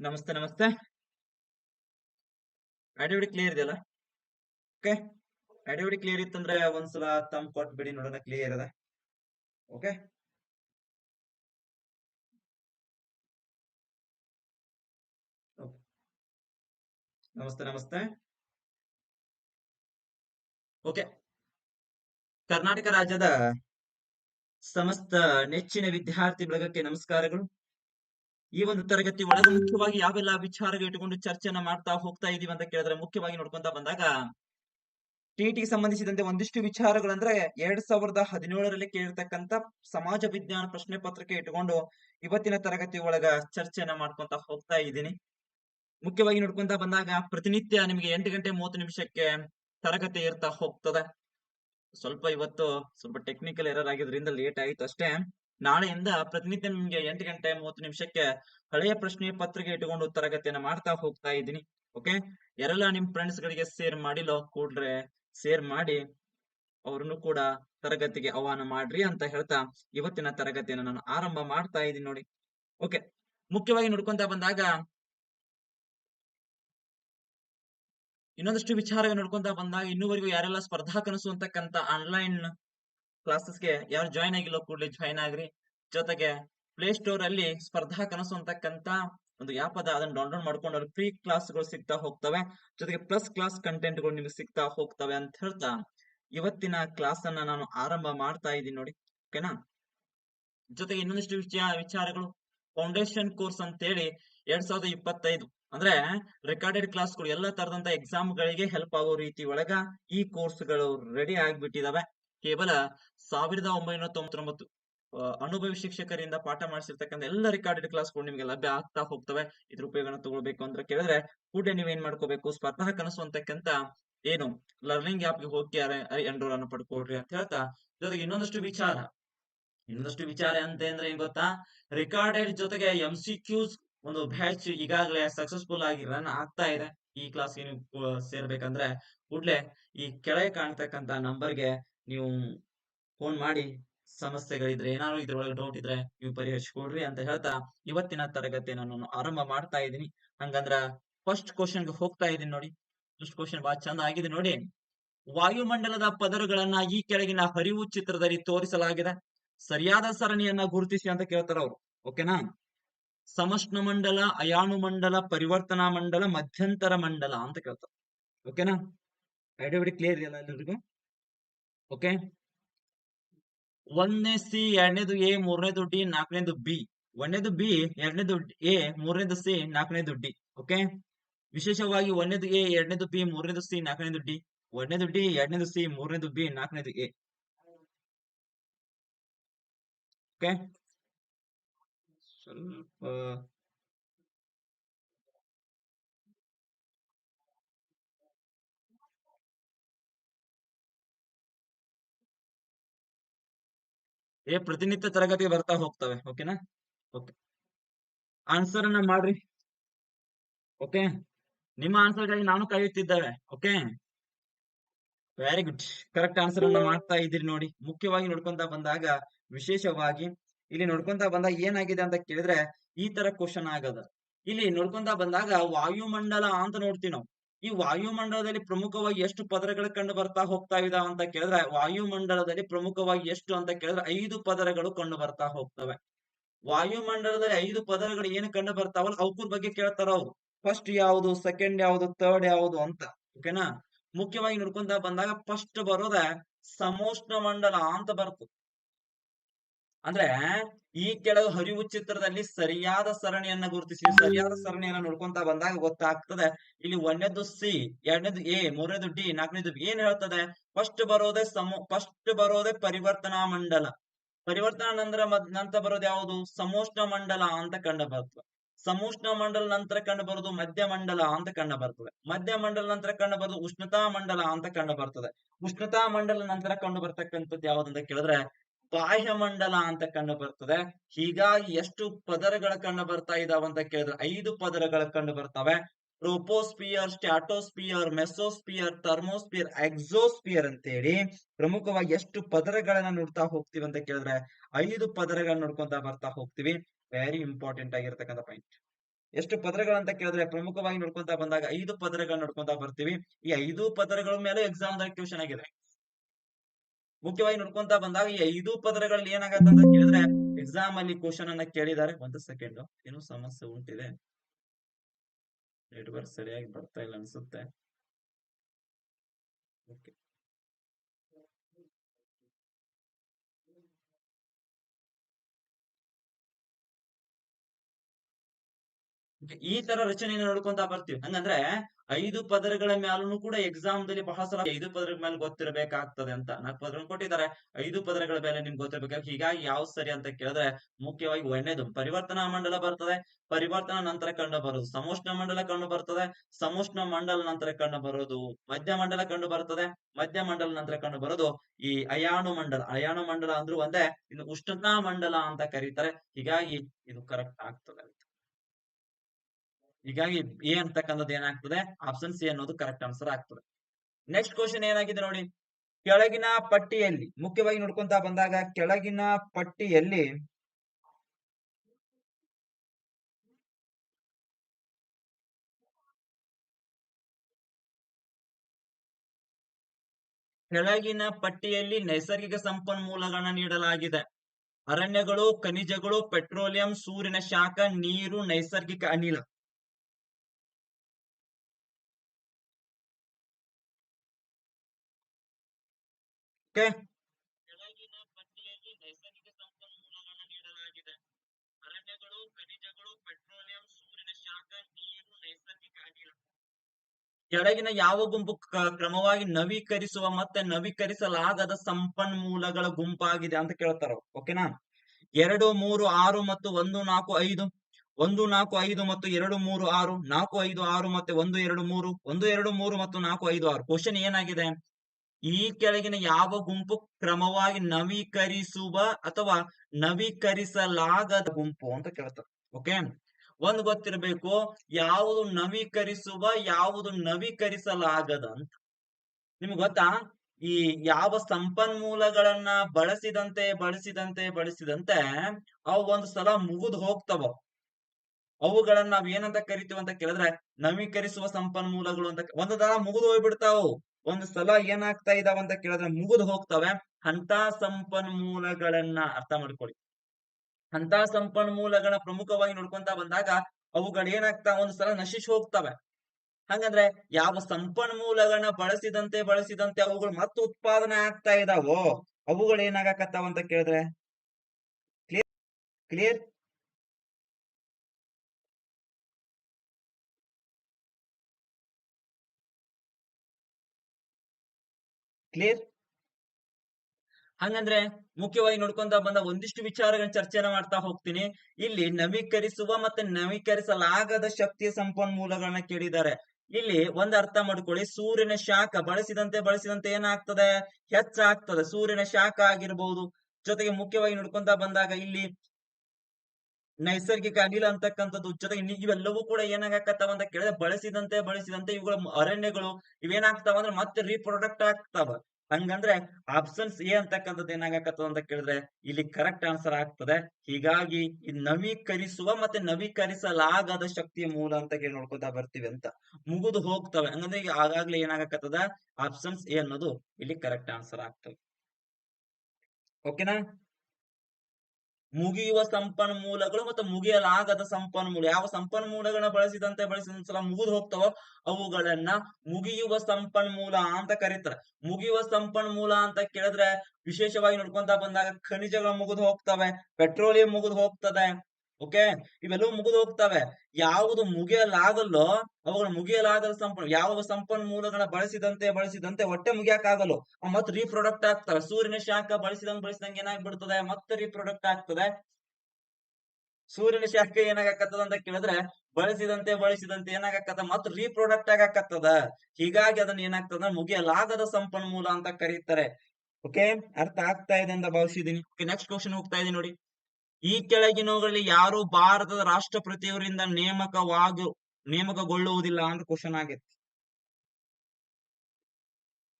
ನಮಸ್ತೆ ನಮಸ್ತೆ. ಆಡಿಯೋಡಿ ಕ್ಲಿಯರ್ ಇದೆಯಲ್ಲ? ಓಕೆ ಆಡಿಯೋಡಿ ಕ್ಲಿಯರ್ ಇತ್ತಂದ್ರೆ ಒಂದ್ಸಲ ತಮ್ ಕೊಟ್ಬಿಡಿ ನೋಡೋಣ ಕ್ಲಿಯರ್ ಅದ ಓಕೆ ನಮಸ್ತೆ ನಮಸ್ತೆ. ಓಕೆ ಕರ್ನಾಟಕ ರಾಜ್ಯದ ಸಮಸ್ತ ನೆಚ್ಚಿನ ವಿದ್ಯಾರ್ಥಿ ಬಳಗಕ್ಕೆ ನಮಸ್ಕಾರಗಳು. ಈ ಒಂದು ತರಗತಿ ಒಳಗೆ ಮುಖ್ಯವಾಗಿ ಯಾವೆಲ್ಲ ವಿಚಾರಗಳು ಇಟ್ಟುಕೊಂಡು ಚರ್ಚೆನ ಮಾಡ್ತಾ ಹೋಗ್ತಾ ಇದೀವಿ ಅಂತ ಕೇಳಿದ್ರೆ ಮುಖ್ಯವಾಗಿ ನೋಡ್ಕೊಂತ ಬಂದಾಗ ಟಿಟಿಗೆ ಸಂಬಂಧಿಸಿದಂತೆ ಒಂದಿಷ್ಟು ವಿಚಾರಗಳಂದ್ರೆ ಎರಡ್ ಸಾವಿರದ ಹದಿನೇಳರಲ್ಲಿ ಕೇಳಿರ್ತಕ್ಕಂತ ಸಮಾಜ ವಿಜ್ಞಾನ ಪ್ರಶ್ನೆ ಪತ್ರಿಕೆ ಇಟ್ಟುಕೊಂಡು ಇವತ್ತಿನ ತರಗತಿ ಒಳಗ ಚರ್ಚೆನ ಮಾಡ್ಕೊಂತ ಹೋಗ್ತಾ ಇದ್ದೀನಿ. ಮುಖ್ಯವಾಗಿ ನೋಡ್ಕೊಂತ ಬಂದಾಗ ಪ್ರತಿನಿತ್ಯ ನಿಮಗೆ ಎಂಟು ಗಂಟೆ ಮೂವತ್ತು ನಿಮಿಷಕ್ಕೆ ತರಗತಿ ಇರ್ತಾ ಹೋಗ್ತದೆ. ಸ್ವಲ್ಪ ಇವತ್ತು ಸ್ವಲ್ಪ ಟೆಕ್ನಿಕಲ್ ಎರರ್ ಆಗಿದ್ರಿಂದ ಲೇಟ್ ಆಯ್ತು ಅಷ್ಟೇ. ನಾಳೆಯಿಂದ ಪ್ರತಿನಿತ್ಯ ನಿಮ್ಗೆ ಎಂಟು ಗಂಟೆ ಮೂವತ್ತು ನಿಮಿಷಕ್ಕೆ ಹಳೆಯ ಪ್ರಶ್ನೆ ಪತ್ರಿಕೆ ಇಟ್ಟುಕೊಂಡು ತರಗತಿಯನ್ನ ಮಾಡ್ತಾ ಹೋಗ್ತಾ ಇದ್ದೀನಿ. ಓಕೆ ಯಾರೆಲ್ಲ ನಿಮ್ ಫ್ರೆಂಡ್ಸ್ ಗಳಿಗೆ ಶೇರ್ ಮಾಡಿಲ್ಲ ಕೂಡ್ರೆ ಶೇರ್ ಮಾಡಿ, ಅವ್ರನ್ನು ಕೂಡ ತರಗತಿಗೆ ಆಹ್ವಾನ ಮಾಡ್ರಿ ಅಂತ ಹೇಳ್ತಾ ಇವತ್ತಿನ ತರಗತಿಯನ್ನು ನಾನು ಆರಂಭ ಮಾಡ್ತಾ ಇದ್ದೀನಿ ನೋಡಿ. ಓಕೆ ಮುಖ್ಯವಾಗಿ ನೋಡ್ಕೊಂತ ಬಂದಾಗ ಇನ್ನೊಂದಷ್ಟು ವಿಚಾರ ನೋಡ್ಕೊಂತ ಬಂದಾಗ ಇನ್ನೂವರೆಗೂ ಯಾರೆಲ್ಲ ಸ್ಪರ್ಧಾ ಕನಸು ಅಂತಕ್ಕಂತ ಆನ್ಲೈನ್ ಕ್ಲಾಸಸ್ಗೆ ಯಾರು ಜಾಯ್ನ್ ಆಗಿಲ್ಲ, ಕೂಡಲೇ ಜಾಯ್ನ್ ಆಗ್ರಿ. ಜೊತೆಗೆ ಪ್ಲೇ ಸ್ಟೋರ್ ಅಲ್ಲಿ ಸ್ಪರ್ಧಾ ಕನಸು ಅಂತಕ್ಕಂತ ಒಂದು ಆ್ಯಪ್ ಅದ, ಅದನ್ನ ಡೌನ್ಲೋಡ್ ಮಾಡ್ಕೊಂಡು ಅಲ್ಲಿ ಫ್ರೀ ಕ್ಲಾಸ್ಗಳು ಸಿಗ್ತಾ ಹೋಗ್ತವೆ. ಜೊತೆಗೆ ಪ್ಲಸ್ ಕ್ಲಾಸ್ ಕಂಟೆಂಟ್ಗಳು ನಿಮ್ಗೆ ಸಿಗ್ತಾ ಹೋಗ್ತವೆ ಅಂತ ಹೇಳ್ತಾ ಇವತ್ತಿನ ಕ್ಲಾಸ್ ಅನ್ನ ನಾನು ಆರಂಭ ಮಾಡ್ತಾ ಇದ್ದೀನಿ ನೋಡಿ ಓಕೆನಾ ಜೊತೆಗೆ ಇನ್ನೊಂದಿಷ್ಟು ವಿಚಾರ ವಿಚಾರಗಳು. ಫೌಂಡೇಶನ್ ಕೋರ್ಸ್ ಅಂತೇಳಿ ಎರಡ್ ಸಾವಿರದ ಇಪ್ಪತ್ತೈದು. ಅಂದ್ರೆ ರೆಕಾರ್ಡೆಡ್ ಕ್ಲಾಸ್ಗಳು ಎಲ್ಲ ತರದಂತ ಎಕ್ಸಾಮ್ ಗಳಿಗೆ ಹೆಲ್ಪ್ ಆಗೋ ರೀತಿ ಒಳಗ ಈ ಕೋರ್ಸ್ಗಳು ರೆಡಿ ಆಗ್ಬಿಟ್ಟಿದಾವೆ. ಕೇವಲ ಸಾವಿರದ ಒಂಬೈನೂರ ತೊಂಬತ್ತೊಂಬತ್ತು ಅನುಭವಿ ಶಿಕ್ಷಕರಿಂದ ಪಾಠ ಮಾಡಿಸಿರ್ತಕ್ಕಂಥ ಎಲ್ಲ ರೆಕಾರ್ಡೆಡ್ ಕ್ಲಾಸ್ಗಳು ನಿಮ್ಗೆ ಲಭ್ಯ ಆಗ್ತಾ ಹೋಗ್ತವೆ. ಇದ್ರ ಉಪಯೋಗನ ತಗೊಳ್ಬೇಕು ಅಂತ ಕೇಳಿದ್ರೆ ಕೂಡಲೇ ಏನ್ ಮಾಡ್ಕೋಬೇಕು? ಸ್ಪರ್ಧಾ ಕನಸು ಅಂತಕ್ಕಂತ ಏನು ಲರ್ನಿಂಗ್ ಆಪ್ಗೆ ಹೋಗಿ ಎನ್ರೋಲ್ ಅನ್ನು ಪಡ್ಕೊಳ್ರಿ ಅಂತ ಹೇಳ್ತಾ, ಜೊತೆಗೆ ಇನ್ನೊಂದಷ್ಟು ವಿಚಾರ. ಇನ್ನೊಂದಷ್ಟು ವಿಚಾರ ಅಂತ ಅಂದ್ರೆ ಏನ್ ಗೊತ್ತಾ? ರೆಕಾರ್ಡೆಡ್ ಜೊತೆಗೆ ಎಂ ಸಿ ಕ್ಯೂಸ್ ಒಂದು ಬ್ಯಾಚ್ ಈಗಾಗಲೇ ಸಕ್ಸಸ್ಫುಲ್ ಆಗಿ ರನ್ ಆಗ್ತಾ ಇದೆ. ಈ ಕ್ಲಾಸ್ ನೀವು ಸೇರ್ಬೇಕಂದ್ರೆ ಕೂಡ್ಲೆ ಈ ಕೆಳಗೆ ಕಾಣ್ತಕ್ಕಂತ ನಂಬರ್ಗೆ ನೀವು ಫೋನ್ ಮಾಡಿ ಸಮಸ್ಯೆಗಳಿದ್ರೆ, ಏನಾದ್ರು ಇದ್ರೊಳಗೆ ಡೌಟ್ ಇದ್ರೆ ನೀವು ಪರಿಹರಿಸಿಕೊಡ್ರಿ ಅಂತ ಹೇಳ್ತಾ ಇವತ್ತಿನ ತರಗತಿಯನ್ನು ನಾನು ಆರಂಭ ಮಾಡ್ತಾ ಇದ್ದೀನಿ. ಹಂಗಂದ್ರ ಫಸ್ಟ್ ಕ್ವಶನ್ಗೆ ಹೋಗ್ತಾ ಇದೀನಿ ನೋಡಿ. ಫಸ್ಟ್ ಕ್ವಶನ್ ಬಹಳ ಚಂದ ಆಗಿದೆ ನೋಡಿ. ವಾಯುಮಂಡಲದ ಪದರುಗಳನ್ನ ಈ ಕೆಳಗಿನ ಹರಿವು ಚಿತ್ರದಲ್ಲಿ ತೋರಿಸಲಾಗಿದೆ. ಸರಿಯಾದ ಸರಣಿಯನ್ನ ಗುರುತಿಸಿ ಅಂತ ಕೇಳ್ತಾರ ಅವ್ರು. ಓಕೆನಾ ಸಮಷ್ಣ ಮಂಡಲ, ಅಯಾಣು ಮಂಡಲ, ಪರಿವರ್ತನಾ ಮಂಡಲ, ಮಧ್ಯಂತರ ಮಂಡಲ ಅಂತ ಕೇಳ್ತಾರೆ. ಓಕೆನಾ ಐಡಿಯಾ ಕ್ಲಿಯರ್ ಇದೆಯಲ್ಲ ಎಲ್ಲರಿಗೂ ಓಕೆ? ಒಂದನೇ ಸಿ, ಎರಡನೇದು ಎ, ಮೂರನೇದು ಡಿ, ನಾಲ್ಕನೇದು ಬಿ. ಒಂದನೇದು ಬಿ, ಎರಡನೇದು ಎ, ಮೂರನೇದು ಸಿ, ನಾಲ್ಕನೇದು ಡಿ. ಓಕೆ? ವಿಶೇಷವಾಗಿ ಒಂದನೇದು ಎ, ಎರಡನೇದು ಬಿ, ಮೂರನೇದು ಸಿ, ನಾಲ್ಕನೇದು ಡಿ. ಒಂದನೇದು ಡಿ, ಎರಡನೇದು ಸಿ, ಮೂರನೇದು ಬಿ, ನಾಲ್ಕನೇದು ಎ. ಓಕೆ? ಸ್ವಲ್ಪ ಏ, ಪ್ರತಿನಿತ್ಯ ತರಗತಿಗೆ ಬರ್ತಾ ಹೋಗ್ತವೆ ಓಕೆನಾ ಓಕೆ ಆನ್ಸರ್ ಅನ್ನ ಮಾಡ್ರಿ. ಓಕೆ ನಿಮ್ಮ ಆನ್ಸರ್ಗಾಗಿ ನಾನು ಕಾಯುತ್ತಿದ್ದೇವೆ okay very good correct answer ಅನ್ನ ಮಾಡ್ತಾ ಇದ್ದೀರಿ ನೋಡಿ. ಮುಖ್ಯವಾಗಿ ನೋಡ್ಕೊಂತ ಬಂದಾಗ, ವಿಶೇಷವಾಗಿ ಇಲ್ಲಿ ನೋಡ್ಕೊಂತ ಬಂದಾಗ ಏನಾಗಿದೆ ಅಂತ ಕೇಳಿದ್ರೆ, ಈ ತರ ಕ್ವಶನ್ ಆಗದ. ಇಲ್ಲಿ ನೋಡ್ಕೊಂತ ಬಂದಾಗ ವಾಯುಮಂಡಲ ಅಂತ ನೋಡ್ತೀವಿ ನಾವು. ಈ ವಾಯುಮಂಡಲದಲ್ಲಿ ಪ್ರಮುಖವಾಗಿ ಎಷ್ಟು ಪದರಗಳು ಕಂಡು ಬರ್ತಾ ಹೋಗ್ತಾ ಇದಾವ ಅಂತ ಕೇಳಿದ್ರೆ, ವಾಯುಮಂಡಲದಲ್ಲಿ ಪ್ರಮುಖವಾಗಿ ಎಷ್ಟು ಅಂತ ಕೇಳಿದ್ರೆ ಐದು ಪದರಗಳು ಕಂಡು ಬರ್ತಾ ಹೋಗ್ತವೆ. ವಾಯುಮಂಡಲದಲ್ಲಿ ಐದು ಪದರಗಳು ಏನು ಕಂಡು ಬರ್ತಾವಲ್ಲ, ಅವಕ್ಕೂ ಬಗ್ಗೆ ಕೇಳ್ತಾರ ಅವ್ರು. ಫಸ್ಟ್ ಯಾವುದು ಸೆಕೆಂಡ್ ಯಾವುದು ಥರ್ಡ್ ಯಾವುದು ಅಂತ ಓಕೆನಾ ಮುಖ್ಯವಾಗಿ ನೋಡ್ಕೊಂತ ಬಂದಾಗ ಫಸ್ಟ್ ಬರೋದ ಸಮೋಷ್ಣ ಮಂಡಲ ಅಂತ ಬರ್ತದೆ. ಅಂದ್ರೆ ಈ ಕೆಳಗೆ ಹರಿವು ಚಿತ್ರದಲ್ಲಿ ಸರಿಯಾದ ಸರಣಿಯನ್ನ ಗುರುತಿಸಿ, ಸರಿಯಾದ ಸರಣಿಯನ್ನ ನೋಡ್ಕೊಂತ ಬಂದಾಗ ಗೊತ್ತಾಗ್ತದೆ. ಇಲ್ಲಿ ಒಂದನೇದು ಸಿ ಎರಡನೇದು ಎ ಮೂರನೇದು ಡಿ ನಾಲ್ಕನೇದು ಏನ್ ಹೇಳ್ತದೆ? ಫಸ್ಟ್ ಬರೋದೇ ಸಮ ಫಸ್ಟ್ ಬರೋದೇ ಪರಿವರ್ತನಾ ಮಂಡಲ. ಪರಿವರ್ತನಾ ನಂತರ ನಂತರ ಬರೋದು ಯಾವುದು? ಸಮೋಷ್ಣ ಮಂಡಲ ಅಂತ ಕಂಡು ಬರ್ತದೆ. ಸಮೋಷ್ಣ ಮಂಡಲ ನಂತರ ಕಂಡು ಬರೋದು ಮಧ್ಯ ಮಂಡಲ ಅಂತ ಕಂಡು ಬರ್ತದೆ. ಮಧ್ಯ ಮಂಡಲ ನಂತರ ಕಂಡು ಬರೋದು ಉಷ್ಣತಾ ಮಂಡಲ ಅಂತ ಕಂಡು ಬರ್ತದೆ. ಉಷ್ಣತಾ ಮಂಡಲ ನಂತರ ಕಂಡು ಬರ್ತಕ್ಕಂಥದ್ದು ಅಂತ ಕೇಳಿದ್ರೆ ಬಾಹ್ಯ ಮಂಡಲ ಅಂತ ಕಂಡು ಬರ್ತದೆ. ಹೀಗಾಗಿ ಎಷ್ಟು ಪದರಗಳ ಕಂಡು ಬರ್ತಾ ಇದಾವ ಅಂತ ಕೇಳಿದ್ರೆ ಐದು ಪದರಗಳ ಕಂಡು ಬರ್ತವೆ. Troposphere, stratosphere, mesosphere, thermosphere, exosphere ಅಂತೇಳಿ ಪ್ರಮುಖವಾಗಿ ಎಷ್ಟು ಪದರಗಳನ್ನ ನೋಡ್ತಾ ಹೋಗ್ತಿವಿ ಅಂತ ಕೇಳಿದ್ರೆ ಐದು ಪದರಗಳನ್ನ ನೋಡ್ಕೊಂತ ಬರ್ತಾ ಹೋಗ್ತಿವಿ. ವೆರಿ ಇಂಪಾರ್ಟೆಂಟ್ ಆಗಿರ್ತಕ್ಕಂಥ ಪಾಯಿಂಟ್ ಎಷ್ಟು ಪದರಗಳಂತ ಕೇಳಿದ್ರೆ ಪ್ರಮುಖವಾಗಿ ನೋಡ್ಕೊಂತ ಬಂದಾಗ ಐದು ಪದರಗಳನ್ನ ನೋಡ್ಕೊಂತ ಬರ್ತೀವಿ. ಈ ಐದು ಪದರಗಳ ಮೇಲೆ ಎಕ್ಸಾಮ್ ಕ್ವಶನ್ ಆಗಿದೆ. ಮುಖ್ಯವಾಗಿ ನೋಡ್ಕೊಂತ ಬಂದಾಗ ಈ ಐದು ಪದರಗಳಲ್ಲಿ ಏನಾಗತ್ತೆ ಅಂತ ಕೇಳಿದ್ರೆ ಎಕ್ಸಾಮ್ ಅಲ್ಲಿ ಕ್ವಶನ್ ಅನ್ನ ಕೇಳಿದ್ದಾರೆ. ಒಂದು ಸೆಕೆಂಡ್ ಏನೋ ಸಮಸ್ಯೆ ಉಂಟಿದೆ. ನೆಟ್ವರ್ಕ್ ಸರಿಯಾಗಿ ಬರ್ತಾ ಇಲ್ಲ ಅನ್ಸುತ್ತೆ. ಈ ತರ ರಚನೆಯನ್ನು ನೋಡ್ಕೊಂತ ಬರ್ತೀವಿ. ಹಂಗಂದ್ರೆ ಐದು ಪದರಗಳ ಮ್ಯಾಲೂ ಕೂಡ ಎಕ್ಸಾಮ್ ದಲ್ಲಿ ಬಹಳ ಸಲ ಐದು ಪದರ ಮೇಲೆ ಗೊತ್ತಿರಬೇಕಾಗ್ತದೆ ಅಂತ ನಾಲ್ಕು ಪದರ ಕೊಟ್ಟಿದ್ದಾರೆ. ಐದು ಪದರಗಳ ಮೇಲೆ ನಿಮ್ಗೆ ಗೊತ್ತಿರ್ಬೇಕು ಹೀಗಾಗಿ ಯಾವ ಸರಿ ಅಂತ ಕೇಳಿದ್ರೆ ಮುಖ್ಯವಾಗಿ ಒಂದೇದು ಪರಿವರ್ತನಾ ಮಂಡಲ ಬರ್ತದೆ. ಪರಿವರ್ತನಾ ನಂತರ ಕಂಡು ಬರೋದು ಸಮೋಷ್ಣ ಮಂಡಲ ಕಂಡು ಬರ್ತದೆ. ಸಮೋಷ್ಣ ಮಂಡಲ ನಂತರ ಕಂಡು ಬರೋದು ಮಧ್ಯ ಮಂಡಲ ಕಂಡು ಬರ್ತದೆ. ಮಧ್ಯ ಮಂಡಲ ನಂತರ ಕಂಡು ಬರೋದು ಈ ಅಯಾಣು ಮಂಡಲ. ಅಯಾಣು ಮಂಡಲ ಅಂದ್ರೂ ಒಂದೇ, ಇನ್ನು ಉಷ್ಣತಾ ಮಂಡಲ ಅಂತ ಕರೀತಾರೆ. ಹೀಗಾಗಿ ಇದು ಕರೆಕ್ಟ್ ಆಗ್ತದೆ. ಹೀಗಾಗಿ ಎ ಅಂತಕ್ಕಂಥದ್ದು ಏನಾಗ್ತದೆ? ಆಪ್ಷನ್ ಸಿ ಅನ್ನೋದು ಕರೆಕ್ಟ್ ಆನ್ಸರ್ ಆಗ್ತದೆ. ನೆಕ್ಸ್ಟ್ ಕ್ವಶನ್ ಏನಾಗಿದೆ ನೋಡಿ? ಕೆಳಗಿನ ಪಟ್ಟಿಯಲ್ಲಿ, ಮುಖ್ಯವಾಗಿ ನೋಡ್ಕೊಂತ ಬಂದಾಗ ಕೆಳಗಿನ ಪಟ್ಟಿಯಲ್ಲಿ ಕೆಳಗಿನ ಪಟ್ಟಿಯಲ್ಲಿ ನೈಸರ್ಗಿಕ ಸಂಪನ್ಮೂಲಗಳನ್ನ ನೀಡಲಾಗಿದೆ. ಅರಣ್ಯಗಳು, ಖನಿಜಗಳು, ಪೆಟ್ರೋಲಿಯಂ, ಸೂರ್ಯನ ಶಾಖ, ನೀರು, ನೈಸರ್ಗಿಕ ಅನಿಲ. ಕೆಳಗಿನ ಪಟ್ಟಿಯಲ್ಲಿ ನೈಸರ್ಗಿಕ ಸಂಪನ್ಮೂಲಗಳನ್ನ ನೀಡಲಾಗಿದೆ. ಅರಣ್ಯಗಳು ಖನಿಜಗಳು ಪೆಟ್ರೋಲಿಯಂ ಸೂರ್ಯನ ಶಾಖ ನೀರು ನೈಸರ್ಗಿಕ ಅನಿಲ ಕೆಳಗಿನ ಯಾವ ಗುಂಪು ಕ್ರಮವಾಗಿ ನವೀಕರಿಸುವ ಮತ್ತೆ ನವೀಕರಿಸಲಾಗದ ಸಂಪನ್ಮೂಲಗಳ ಗುಂಪಾಗಿದೆ ಅಂತ ಕೇಳ್ತಾರ? ಓಕೆನಾ? ಎರಡು ಮೂರು ಆರು ಮತ್ತು ಒಂದು ನಾಲ್ಕು ಐದು. ಒಂದು ನಾಲ್ಕು ಐದು ಮತ್ತು ಎರಡು ಮೂರು ಆರು. ನಾಲ್ಕು ಐದು ಆರು ಮತ್ತೆ ಒಂದು ಎರಡು ಮೂರು. ಒಂದು ಎರಡು ಮೂರು ಮತ್ತು ನಾಲ್ಕು ಐದು ಆರು. ಕ್ವಶನ್ ಏನಾಗಿದೆ? ಈ ಕೆಳಗಿನ ಯಾವ ಗುಂಪು ಕ್ರಮವಾಗಿ ನವೀಕರಿಸುವ ಅಥವಾ ನವೀಕರಿಸಲಾಗದ ಗುಂಪು ಅಂತ ಕೇಳ್ತಾರೆ. ಓಕೆ ಒಂದು ಗೊತ್ತಿರಬೇಕು, ಯಾವುದು ನವೀಕರಿಸುವ, ಯಾವುದು ನವೀಕರಿಸಲಾಗದ ಅಂತ. ನಿಮ್ಗೆ ಗೊತ್ತಾ? ಈ ಯಾವ ಸಂಪನ್ಮೂಲಗಳನ್ನ ಬಳಸಿದಂತೆ ಬಳಸಿದಂತೆ ಬಳಸಿದಂತೆ ಅವು ಒಂದು ಸಲ ಮುಗಿದು ಹೋಗ್ತವ. ಅವುಗಳನ್ನ ನಾವ್ ಏನಂತ ಕರಿತೀವಿ ಅಂತ ಕೇಳಿದ್ರೆ, ನವೀಕರಿಸುವ ಸಂಪನ್ಮೂಲಗಳು ಅಂತ ಒಂದು ದಾ ಮುಗಿದು ಹೋಗ್ಬಿಡ್ತಾವು. ಒಂದು ಸಲ ಏನಾಗ್ತಾ ಇದಾವ ಅಂತ ಕೇಳಿದ್ರೆ ಮುಗಿದು ಹೋಗ್ತವೆ. ಅಂತ ಸಂಪನ್ಮೂಲಗಳನ್ನ ಅರ್ಥ ಮಾಡ್ಕೊಳ್ಳಿ. ಅಂತ ಸಂಪನ್ಮೂಲಗಳ ಪ್ರಮುಖವಾಗಿ ನೋಡ್ಕೊಂತ ಬಂದಾಗ ಅವುಗಳು ಏನಾಗ್ತಾ, ಒಂದು ಸಲ ನಶಿಸಿ ಹೋಗ್ತವೆ. ಹಂಗಂದ್ರೆ ಯಾವ ಸಂಪನ್ಮೂಲಗಳನ್ನ ಬಳಸಿದಂತೆ ಬಳಸಿದಂತೆ ಅವುಗಳು ಮತ್ತೆ ಉತ್ಪಾದನೆ ಆಗ್ತಾ ಇದಾವೋ ಅವುಗಳು ಏನಾಗಕತ್ತಾವ ಅಂತ ಕೇಳಿದ್ರೆ ಕ್ಲಿಯರ್ ಕ್ಲಿಯರ್ ಕ್ಲಿಯರ್ ಹಂಗಂದ್ರೆ ಮುಖ್ಯವಾಗಿ ನೋಡ್ಕೊಂತ ಬಂದ ಒಂದಿಷ್ಟು ವಿಚಾರಗಳ ಚರ್ಚೆನ ಮಾಡ್ತಾ ಹೋಗ್ತೀನಿ. ಇಲ್ಲಿ ನವೀಕರಿಸುವ ಮತ್ತೆ ನವೀಕರಿಸಲಾಗದ ಶಕ್ತಿಯ ಸಂಪನ್ಮೂಲಗಳನ್ನ ಕೇಳಿದ್ದಾರೆ. ಇಲ್ಲಿ ಒಂದ್ ಅರ್ಥ ಮಾಡ್ಕೊಳ್ಳಿ. ಸೂರ್ಯನ ಶಾಖ ಬಳಸಿದಂತೆ ಬಳಸಿದಂತೆ ಏನಾಗ್ತದೆ? ಹೆಚ್ಚಾಗ್ತದೆ. ಸೂರ್ಯನ ಶಾಖ ಆಗಿರ್ಬಹುದು ಜೊತೆಗೆ ಮುಖ್ಯವಾಗಿ ನೋಡ್ಕೊಂತ ಬಂದಾಗ ಇಲ್ಲಿ ನೈಸರ್ಗಿಕ ಅನಿಲ ಅಂತಕ್ಕಂಥದ್ದು ಜೊತೆಗೆ ಇವೆಲ್ಲವೂ ಕೂಡ ಏನಾಗಕತ್ತಾವ ಅಂತ ಕೇಳಿದ್ರೆ ಬಳಸಿದಂತೆ ಬಳಸಿದಂತೆ ಇವುಗಳ ಅರಣ್ಯಗಳು ಇವೇನಾಗ್ತಾವ ಅಂದ್ರೆ ಮತ್ತೆ ರೀಪ್ರೊಡಕ್ಟ್ ಆಗ್ತಾವ. ಹಂಗಂದ್ರೆ ಆಪ್ಷನ್ಸ್ ಎ ಅಂತಕ್ಕಂಥದ್ದು ಏನಾಗಕತ್ತದ ಅಂತ ಕೇಳಿದ್ರೆ ಇಲ್ಲಿ ಕರೆಕ್ಟ್ ಆನ್ಸರ್ ಆಗ್ತದೆ. ಹೀಗಾಗಿ ಈ ನವೀಕರಿಸುವ ಮತ್ತೆ ನವೀಕರಿಸಲಾಗದ ಶಕ್ತಿಯ ಮೂಲ ಅಂತ ಕೇಳಿ ನೋಡ್ಕೊತಾ ಬರ್ತೀವಿ ಅಂತ. ಮುಗಿದು ಹೋಗ್ತವೆ. ಹಂಗಂದ್ರೆ ಈಗ ಆಗಾಗ್ಲೇ ಏನಾಗತ್ತದ ಆಪ್ಷನ್ಸ್ ಎ ಅನ್ನೋದು ಇಲ್ಲಿ ಕರೆಕ್ಟ್ ಆನ್ಸರ್ ಆಗ್ತದೆ ಓಕೆನಾ ಮುಗಿಯುವ ಸಂಪನ್ಮೂಲಗಳು ಮತ್ತು ಮುಗಿಯಲಾಗದ ಸಂಪನ್ಮೂಲ, ಯಾವ ಸಂಪನ್ಮೂಲಗಳನ್ನ ಬಳಸಿದಂತೆ ಬಳಸಿದ ಸಲ ಮುಗಿದು ಹೋಗ್ತಾವೋ ಅವುಗಳನ್ನ ಮುಗಿಯುವ ಸಂಪನ್ಮೂಲ ಅಂತ ಕರೀತಾರೆ. ಮುಗಿಯುವ ಸಂಪನ್ಮೂಲ ಅಂತ ಕೇಳಿದ್ರೆ ವಿಶೇಷವಾಗಿ ನೋಡ್ಕೊಂತ ಬಂದಾಗ ಖನಿಜಗಳು ಮುಗಿದು ಹೋಗ್ತವೆ, ಪೆಟ್ರೋಲಿಯಂ ಮುಗಿದು ಹೋಗ್ತದೆ ಓಕೆ ಇವೆಲ್ಲವೂ ಮುಗಿದು ಹೋಗ್ತವೆ. ಯಾವುದು ಮುಗಿಯಲಾಗಲ್ಲೋ ಅವುಗಳು ಮುಗಿಯಲಾಗದ ಸಂಪನ್ ಯಾವ ಸಂಪನ್ಮೂಲಗಳ ಬಳಸಿದಂತೆ ಬಳಸಿದಂತೆ ಹೊಟ್ಟೆ ಮುಗಿಯಕ್ಕಾಗಲ್ಲ ಮತ್ತೆ ರೀಪ್ರೊಡಕ್ಟ್ ಆಗ್ತವೆ. ಸೂರ್ಯನ ಶಾಖ ಬಳಸಿದಂಗೆ ಬಳಸಿದಂಗೆ ಏನಾಗ್ಬಿಡ್ತದೆ? ಮತ್ತೆ ರೀಪ್ರೊಡಕ್ಟ್ ಆಗ್ತದೆ. ಸೂರ್ಯನ ಶಾಖ ಏನಾಗತ್ತದ ಅಂತ ಕೇಳಿದ್ರೆ, ಬಳಸಿದಂತೆ ಬಳಸಿದಂತೆ ಏನಾಗತ್ತದ ಮತ್ತೆ ರೀಪ್ರೊಡಕ್ಟ್ ಆಗಾಕತ್ತದ. ಹೀಗಾಗಿ ಅದನ್ನ ಏನಾಗ್ತದ ಮುಗಿಯಲಾಗದ ಸಂಪನ್ಮೂಲ ಅಂತ ಕರೀತಾರೆ. ಓಕೆ ಅರ್ಥ ಆಗ್ತಾ ಇದೆ ಅಂತ ಭಾವಿಸಿದೀನಿ ನೆಕ್ಸ್ಟ್ ಕ್ವಶನ್ ಹೋಗ್ತಾ ಇದೀನಿ ನೋಡಿ. ಈ ಕೆಳಗಿನವುಗಳಲ್ಲಿ ಯಾರು ಭಾರತದ ರಾಷ್ಟ್ರಪತಿಯವರಿಂದ ನೇಮಕವಾಗು, ನೇಮಕಗೊಳ್ಳುವುದಿಲ್ಲ ಅಂತ ಕ್ವಶನ್ ಆಗೈತಿ.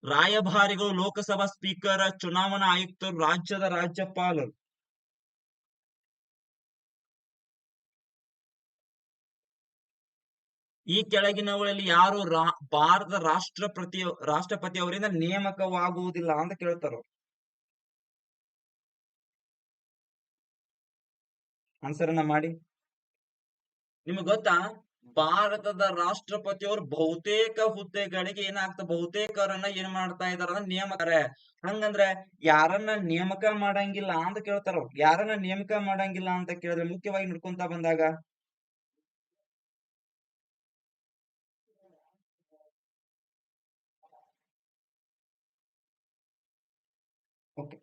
ರಾಯಭಾರಿಗಳು ಲೋಕಸಭಾ ಸ್ಪೀಕರ್, ಚುನಾವಣಾ ಆಯುಕ್ತರು, ರಾಜ್ಯದ ರಾಜ್ಯಪಾಲರು. ಈ ಕೆಳಗಿನವುಗಳಲ್ಲಿ ಯಾರು ರಾ, ಭಾರತದ ರಾಷ್ಟ್ರಪತಿ ರಾಷ್ಟ್ರಪತಿ ಅವರಿಂದ ನೇಮಕವಾಗುವುದಿಲ್ಲ ಅಂತ ಕೇಳ್ತಾರ ಆನ್ಸರ್ ಅನ್ನ ಮಾಡಿ. ನಿಮ್ಗೆ ಗೊತ್ತಾ? ಭಾರತದ ರಾಷ್ಟ್ರಪತಿಯವರು ಬಹುತೇಕ ಹುದ್ದೆಗಳಿಗೆ ಏನಾಗ್ತ, ಬಹುತೇಕರನ್ನ ಏನ್ ಮಾಡ್ತಾ ಇದಾರ ನೇಮಕರೆ. ಹಂಗಂದ್ರೆ ಯಾರನ್ನ ನೇಮಕ ಮಾಡಂಗಿಲ್ಲ ಅಂತ ಕೇಳ್ತಾರ, ಯಾರನ್ನ ನೇಮಕ ಮಾಡಂಗಿಲ್ಲ ಅಂತ ಕೇಳಿದ್ರೆ ಮುಖ್ಯವಾಗಿ ನೋಡ್ಕೊಂತ ಬಂದಾಗ ಓಕೆ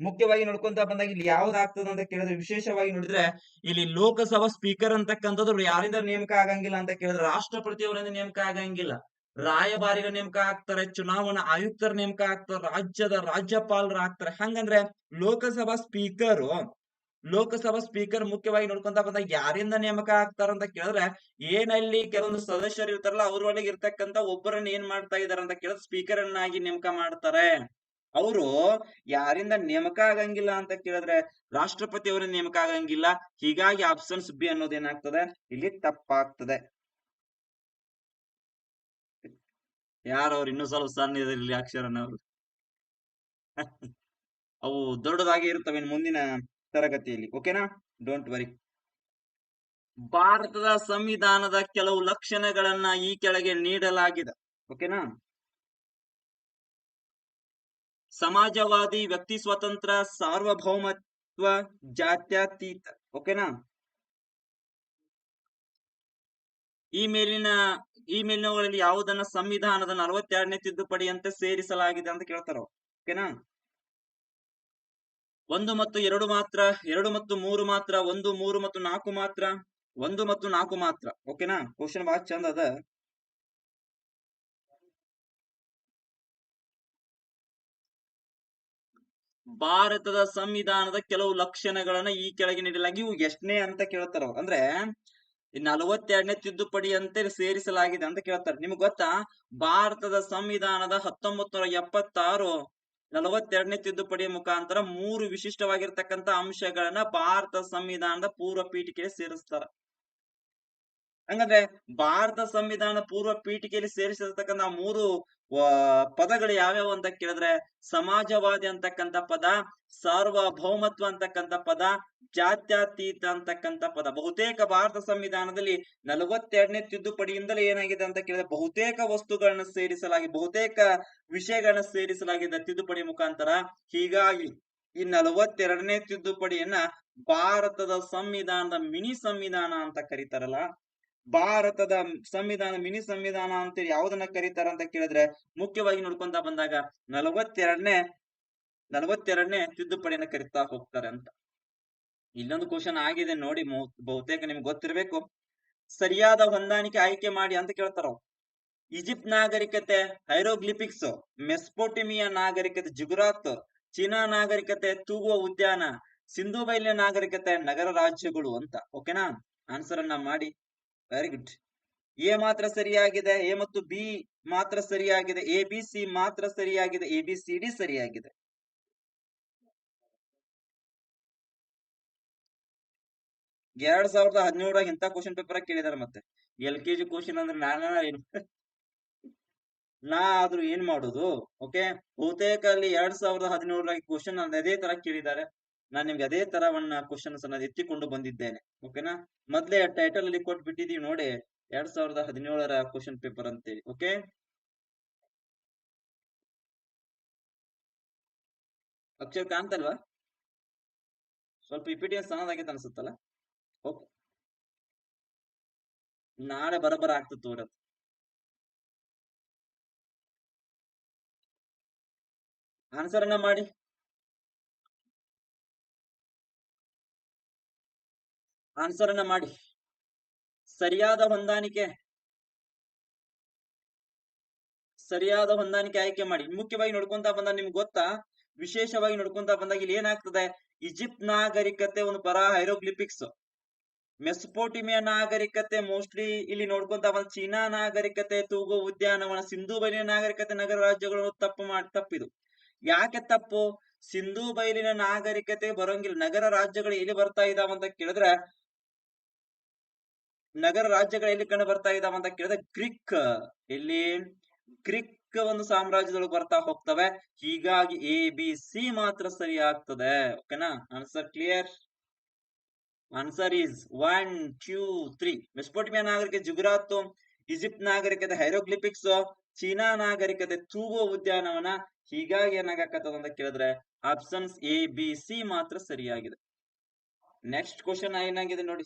ಮುಖ್ಯವಾಗಿ ನೋಡ್ಕೊಂತ ಬಂದಾಗ ಇಲ್ಲಿ ಯಾವ್ದಾಗ್ತದ ಅಂತ ಕೇಳಿದ್ರೆ, ವಿಶೇಷವಾಗಿ ನೋಡಿದ್ರೆ ಇಲ್ಲಿ ಲೋಕಸಭಾ ಸ್ಪೀಕರ್ ಅಂತಕ್ಕಂಥದ್ದು ಯಾರಿಂದ ನೇಮಕ ಆಗಂಗಿಲ್ಲ ಅಂತ ಕೇಳಿದ್ರೆ ರಾಷ್ಟ್ರಪತಿಯವರಿಂದ ನೇಮಕ ಆಗಂಗಿಲ್ಲ. ರಾಯಭಾರಿಗಳ ನೇಮಕ ಆಗ್ತಾರೆ, ಚುನಾವಣಾ ಆಯುಕ್ತರ ನೇಮಕ ಆಗ್ತಾರೆ, ರಾಜ್ಯದ ರಾಜ್ಯಪಾಲರು ಆಗ್ತಾರೆ. ಹಂಗಂದ್ರೆ ಲೋಕಸಭಾ ಸ್ಪೀಕರ್ ಲೋಕಸಭಾ ಸ್ಪೀಕರ್ ಮುಖ್ಯವಾಗಿ ನೋಡ್ಕೊಂತ ಬಂದಾಗ ಯಾರಿಂದ ನೇಮಕ ಆಗ್ತಾರ ಅಂತ ಕೇಳಿದ್ರೆ ಏನಲ್ಲಿ ಕೆಲವೊಂದು ಸದಸ್ಯರು ಇರ್ತಾರಲ್ಲ ಅವ್ರೊಳಗೆ ಇರ್ತಕ್ಕಂತ ಒಬ್ಬರನ್ನ ಏನ್ ಮಾಡ್ತಾ ಇದಾರೆ ಅಂತ ಕೇಳಿದ್ರೆ ಸ್ಪೀಕರ್ ಅನ್ನಾಗಿ ನೇಮಕ ಮಾಡ್ತಾರೆ. ಅವರು ಯಾರಿಂದ ನೇಮಕ ಆಗಂಗಿಲ್ಲ ಅಂತ ಕೇಳಿದ್ರೆ ರಾಷ್ಟ್ರಪತಿ ಅವರ ನೇಮಕ ಆಗಂಗಿಲ್ಲ. ಹೀಗಾಗಿ ಆಪ್ಷನ್ಸ್ ಬಿ ಅನ್ನೋದು ಏನಾಗ್ತದೆ? ಇಲ್ಲಿ ತಪ್ಪಾಗ್ತದೆ. ಯಾರವ್ರು ಇನ್ನೂ ಸ್ವಲ್ಪ ಸಣ್ಣ ಇದೆ ಇಲ್ಲಿ ಅವು ದೊಡ್ಡದಾಗಿ ಇರ್ತವೆ ಮುಂದಿನ ತರಗತಿಯಲ್ಲಿ. ಓಕೆನಾ ಡೋಂಟ್ ವರಿ ಭಾರತದ ಸಂವಿಧಾನದ ಕೆಲವು ಲಕ್ಷಣಗಳನ್ನ ಈ ಕೆಳಗೆ ನೀಡಲಾಗಿದೆ. ಓಕೆನಾ ಸಮಾಜವಾದಿ ವ್ಯಕ್ತಿ ಸ್ವತಂತ್ರ, ಸಾರ್ವಭೌಮತ್ವ ಜಾತ್ಯತೀತ ಓಕೆನಾ ಈ ಮೇಲಿನ, ಈ ಮೇಲಿನವುಗಳಲ್ಲಿ ಯಾವುದನ್ನ ಸಂವಿಧಾನದ ನಲವತ್ತೆರಡನೇ ತಿದ್ದುಪಡಿಯಂತೆ ಸೇರಿಸಲಾಗಿದೆ ಅಂತ ಕೇಳ್ತಾರ? ಓಕೆನಾ ಒಂದು ಮತ್ತು ಎರಡು ಮಾತ್ರ, ಎರಡು ಮತ್ತು ಮೂರು ಮಾತ್ರ, ಒಂದು, ಮೂರು ಮತ್ತು ನಾಲ್ಕು ಮಾತ್ರ, ಒಂದು ಮತ್ತು ನಾಲ್ಕು ಮಾತ್ರ. ಓಕೆನಾ ಕ್ವಶನ್ ಬಹಳ ಚಂದ ಅದ. ಭಾರತದ ಸಂವಿಧಾನದ ಕೆಲವು ಲಕ್ಷಣಗಳನ್ನ ಈ ಕೆಳಗೆ ನೀಡಲಾಗಿ ಇವು ಎಷ್ಟನೇ ಅಂತ ಕೇಳ್ತಾರ. ಅಂದ್ರೆ ನಲವತ್ತೆರಡನೇ ತಿದ್ದುಪಡಿ ಅಂತ ಸೇರಿಸಲಾಗಿದೆ ಅಂತ ಕೇಳ್ತಾರೆ. ನಿಮ್ಗೆ ಗೊತ್ತಾ? ಭಾರತದ ಸಂವಿಧಾನದ ಹತ್ತೊಂಬತ್ ನೂರ ಎಪ್ಪತ್ತಾರು ನಲವತ್ತೆರಡನೇ ತಿದ್ದುಪಡಿಯ ಮುಖಾಂತರ ಮೂರು ವಿಶಿಷ್ಟವಾಗಿರ್ತಕ್ಕಂತ ಅಂಶಗಳನ್ನ ಭಾರತ ಸಂವಿಧಾನದ ಪೂರ್ವ ಪೀಠಿಕೆಗೆ ಸೇರಿಸ್ತಾರ. ಹಂಗಂದ್ರೆ ಭಾರತ ಸಂವಿಧಾನ ಪೂರ್ವ ಪೀಠಿಕೆಯಲ್ಲಿ ಸೇರಿಸಿರ್ತಕ್ಕಂಥ ಮೂರು ಪದಗಳು ಯಾವ್ಯಾವ ಅಂತ ಕೇಳಿದ್ರೆ ಸಮಾಜವಾದಿ ಅಂತಕ್ಕಂತ ಪದ, ಸಾರ್ವಭೌಮತ್ವ ಅಂತಕ್ಕಂತ ಪದ, ಜಾತ್ಯತೀತ ಅಂತಕ್ಕಂತ ಪದ. ಬಹುತೇಕ ಭಾರತ ಸಂವಿಧಾನದಲ್ಲಿ ನಲವತ್ತೆರಡನೇ ತಿದ್ದುಪಡಿಯಿಂದಲೇ ಏನಾಗಿದೆ ಅಂತ ಕೇಳಿದ್ರೆ ಬಹುತೇಕ ವಸ್ತುಗಳನ್ನ ಸೇರಿಸಲಾಗಿ, ಬಹುತೇಕ ವಿಷಯಗಳನ್ನ ಸೇರಿಸಲಾಗಿದೆ ತಿದ್ದುಪಡಿ ಮುಖಾಂತರ. ಹೀಗಾಗಿ ಈ ನಲವತ್ತೆರಡನೇ ತಿದ್ದುಪಡಿಯನ್ನ ಭಾರತದ ಸಂವಿಧಾನದ ಮಿನಿ ಸಂವಿಧಾನ ಅಂತ ಕರೀತಾರಲ್ಲ ಭಾರತದ ಸಂವಿಧಾನ, ಮಿನಿ ಸಂವಿಧಾನ ಅಂತೇಳಿ ಯಾವ್ದನ್ನ ಕರೀತಾರ ಅಂತ ಕೇಳಿದ್ರೆ ಮುಖ್ಯವಾಗಿ ನೋಡ್ಕೊಂತ ಬಂದಾಗ ನಲವತ್ತೆರಡನೇ ನಲವತ್ತೆರಡನೇ ತಿದ್ದುಪಡಿಯನ್ನ ಕರಿತಾ ಹೋಗ್ತಾರೆ ಅಂತ. ಇಲ್ಲೊಂದು ಕ್ವಶನ್ ಆಗಿದೆ ನೋಡಿ ಬಹುತೇಕ ನಿಮ್ಗೆ ಗೊತ್ತಿರ್ಬೇಕು. ಸರಿಯಾದ ಹೊಂದಾಣಿಕೆ ಆಯ್ಕೆ ಮಾಡಿ ಅಂತ ಕೇಳ್ತಾರ. ಈಜಿಪ್ಟ್ ನಾಗರಿಕತೆ ಹೈರೋಗ್ಲಿಪಿಕ್ಸ್ ಮೆಸ್ಪೋಟಿಮಿಯಾ ನಾಗರಿಕತೆ, ಜುಗುರಾತ್, ಚೀನಾ ನಾಗರಿಕತೆ, ತೂಗುವ ಉದ್ಯಾನ, ಸಿಂಧು ಬೈಲಿನ ನಾಗರಿಕತೆ, ನಗರ ರಾಜ್ಯಗಳು ಅಂತ. ಓಕೆನಾ ಆನ್ಸರ್ ಅನ್ನ ಮಾಡಿ. ವೆರಿ ಗುಡ್ ಎ ಮಾತ್ರ ಸರಿಯಾಗಿದೆ ಎ ಮತ್ತು ಬಿ ಮಾತ್ರ ಸರಿಯಾಗಿದೆ ಎ ಬಿ ಸಿ ಮಾತ್ರ ಸರಿಯಾಗಿದೆ ಎ ಬಿ ಸಿ ಡಿ ಸರಿಯಾಗಿದೆ. ಎರಡ್ ಸಾವಿರದ ಹದಿನೇಳರಾಗ ಇಂತ ಕ್ವಶನ್ ಪೇಪರ್ ಕೇಳಿದಾರೆ ಮತ್ತೆ. ಎಲ್ ಕೆ ಜಿ ಕ್ವಶನ್ ಅಂದ್ರೆ ನಾನ ಏನು? ನಾ ಆದ್ರೂ ಏನ್ ಮಾಡುದು? ಓಕೆ ಬಹುತೇಕ ಅಲ್ಲಿ ಎರಡ್ ಸಾವಿರದ ಹದಿನೇಳರಾಗಿ ಕ್ವಶನ್ ಅದೇ ತರ ಕೇಳಿದ್ದಾರೆ ನಾನ್ ನಿಮ್ಗೆ ಅದೇ ತರವನ್ನ ಕ್ವಶನ್ಸ್ ಅನ್ನ ಎತ್ತಿಕೊಂಡು ಬಂದಿದ್ದೇನೆ ಓಕೆನಾ ಮೊದ್ಲೇ ಟೈಟಲ್ ಅಲ್ಲಿ ಕೊಟ್ಬಿಟ್ಟಿದೀವಿ ನೋಡಿ, ಎರಡ್ ಸಾವಿರದ ಹದಿನೇಳರ ಕ್ವಶನ್ ಪೇಪರ್ ಅಂತೇಳಿ ಓಕೆ ಅಕ್ಷರ ಕಾಣ್ತಲ್ವಾ ಸ್ವಲ್ಪ ಸಣ್ಣದಾಗಿ ಸಣ್ಣದಾಗೈತೆ ಅನ್ಸುತ್ತಲ್ಲ? ಓಕೆ ನಾಳೆ ಬರಬರ ಆಗ್ತದೆ ತೋರ ಆನ್ಸರ್ ಅನ್ನ ಮಾಡಿ. ಆನ್ಸರ್ ಅನ್ನ ಮಾಡಿ. ಸರಿಯಾದ ಹೊಂದಾಣಿಕೆ. ಸರಿಯಾದ ಹೊಂದಾಣಿಕೆ ಆಯ್ಕೆ ಮಾಡಿ. ಮುಖ್ಯವಾಗಿ ನೋಡ್ಕೊಂತ ಬಂದಾಗ ನಿಮ್ಗೆ ಗೊತ್ತಾ? ವಿಶೇಷವಾಗಿ ನೋಡ್ಕೊಂತ ಬಂದಾಗ ಇಲ್ಲಿ ಏನಾಗ್ತದೆ? ಈಜಿಪ್ಟ್ ನಾಗರಿಕತೆ ಒಂದು ಪರ ಹೈರೋಗ್ಲಿಪಿಕ್ಸ್ ಮೆಸ್ಪೋಟಿಮಿಯಾ ನಾಗರಿಕತೆ ಮೋಸ್ಟ್ಲಿ ಇಲ್ಲಿ ನೋಡ್ಕೊಂತ ಬಂದ ಚೀನಾ ನಾಗರಿಕತೆ, ತೂಗು ಉದ್ಯಾನವನ, ಸಿಂಧು ಬೈಲಿನ ನಾಗರಿಕತೆ, ನಗರ ರಾಜ್ಯಗಳು ತಪ್ಪು ಮಾಡಿ ತಪ್ಪಿದು. ಯಾಕೆ ತಪ್ಪು? ಸಿಂಧೂ ಬೈಲಿನ ನಾಗರಿಕತೆ ಬರೋಂಗಿಲ್ಲ. ನಗರ ರಾಜ್ಯಗಳು ಎಲ್ಲಿ ಬರ್ತಾ ಇದಾವಂತ ಕೇಳಿದ್ರೆ ನಗರ ರಾಜ್ಯಗಳಲ್ಲಿ ಕಂಡು ಬರ್ತಾ ಇದಾವ ಅಂತ ಕೇಳಿದ್ರೆ ಗ್ರೀಕ್ ಎಲ್ಲಿ ಗ್ರೀಕ್ ಒಂದು ಸಾಮ್ರಾಜ್ಯದೊಳಗೆ ಬರ್ತಾ ಹೋಗ್ತವೆ. ಹೀಗಾಗಿ ಎ ಬಿ ಸಿ ಮಾತ್ರ ಸರಿ ಆಗ್ತದೆ. ಓಕೆನಾ answer clear answer is one two three Mesopotamia ನಾಗರಿಕ ಜುಗುರಾತ್ ಈಜಿಪ್ಟ್ ನಾಗರಿಕತೆ ಹೈರೋಗ್ಲಿಪಿಕ್ಸ್ ಚೀನಾ ನಾಗರಿಕತೆ, ತೂಗೋ ಉದ್ಯಾನವನ ಹೀಗಾಗಿ ಏನಾಗತ್ತದ ಅಂತ ಕೇಳಿದ್ರೆ ಆಪ್ಷನ್ಸ್ ಎ ಬಿ ಸಿ ಮಾತ್ರ ಸರಿಯಾಗಿದೆ. ನೆಕ್ಸ್ಟ್ ಕ್ವಶನ್ ಏನಾಗಿದೆ ನೋಡಿ.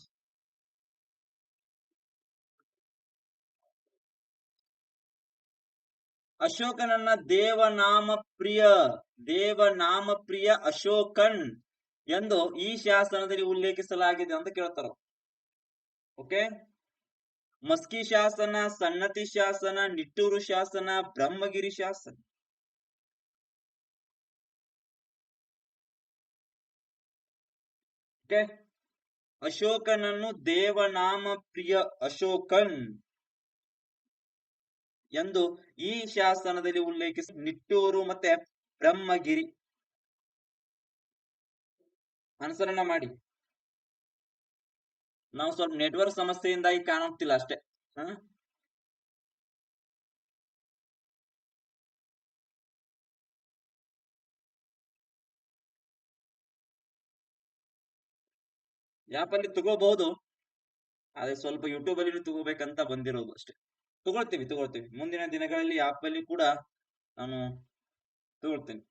ಅಶೋಕನನ್ನ ದೇವನಾಮ ಪ್ರಿಯ ದೇವನಾಮ ಪ್ರಿಯ ಅಶೋಕನ್ ಎಂದು ಈ ಶಾಸನದಲ್ಲಿ ಉಲ್ಲೇಖಿಸಲಾಗಿದೆ ಅಂತ ಕೇಳ್ತಾರ. ಓಕೆ? ಮಸ್ಕಿ ಶಾಸನ, ಸನ್ನತಿ ಶಾಸನ, ನಿಟ್ಟೂರು ಶಾಸನ, ಬ್ರಹ್ಮಗಿರಿ ಶಾಸನ. ಓಕೆ? ಅಶೋಕನನ್ನು ದೇವನಾಮ ಪ್ರಿಯ ಅಶೋಕನ್ ಎಂದು ಈ ಶಾಸನದಲ್ಲಿ ಉಲ್ಲೇಖಿಸಿ ನಿಟ್ಟೂರು ಮತ್ತೆ ಬ್ರಹ್ಮಗಿರಿ ಅನುಸರಣ ಮಾಡಿ. ನಾವು ಸ್ವಲ್ಪ ನೆಟ್ವರ್ಕ್ ಸಮಸ್ಯೆಯಿಂದಾಗಿ ಕಾಣುತ್ತಿಲ್ಲ ಅಷ್ಟೇ. ಹ? ಯಾಪಲ್ಲಿ ತಗೋಬಹುದು. ಆದ್ರೆ ಸ್ವಲ್ಪ ಯೂಟ್ಯೂಬ್ ಅಲ್ಲಿ ತಗೋಬೇಕಂತ ಬಂದಿರೋದು ಅಷ್ಟೇ. ತಗೊಳ್ತೀವಿ ತಗೊಳ್ತೀವಿ. ಮುಂದಿನ ದಿನಗಳಲ್ಲಿ ಆಪ್ ಅಲ್ಲಿ ಕೂಡ ನಾನು ತಗೊಳ್ತೇನೆ.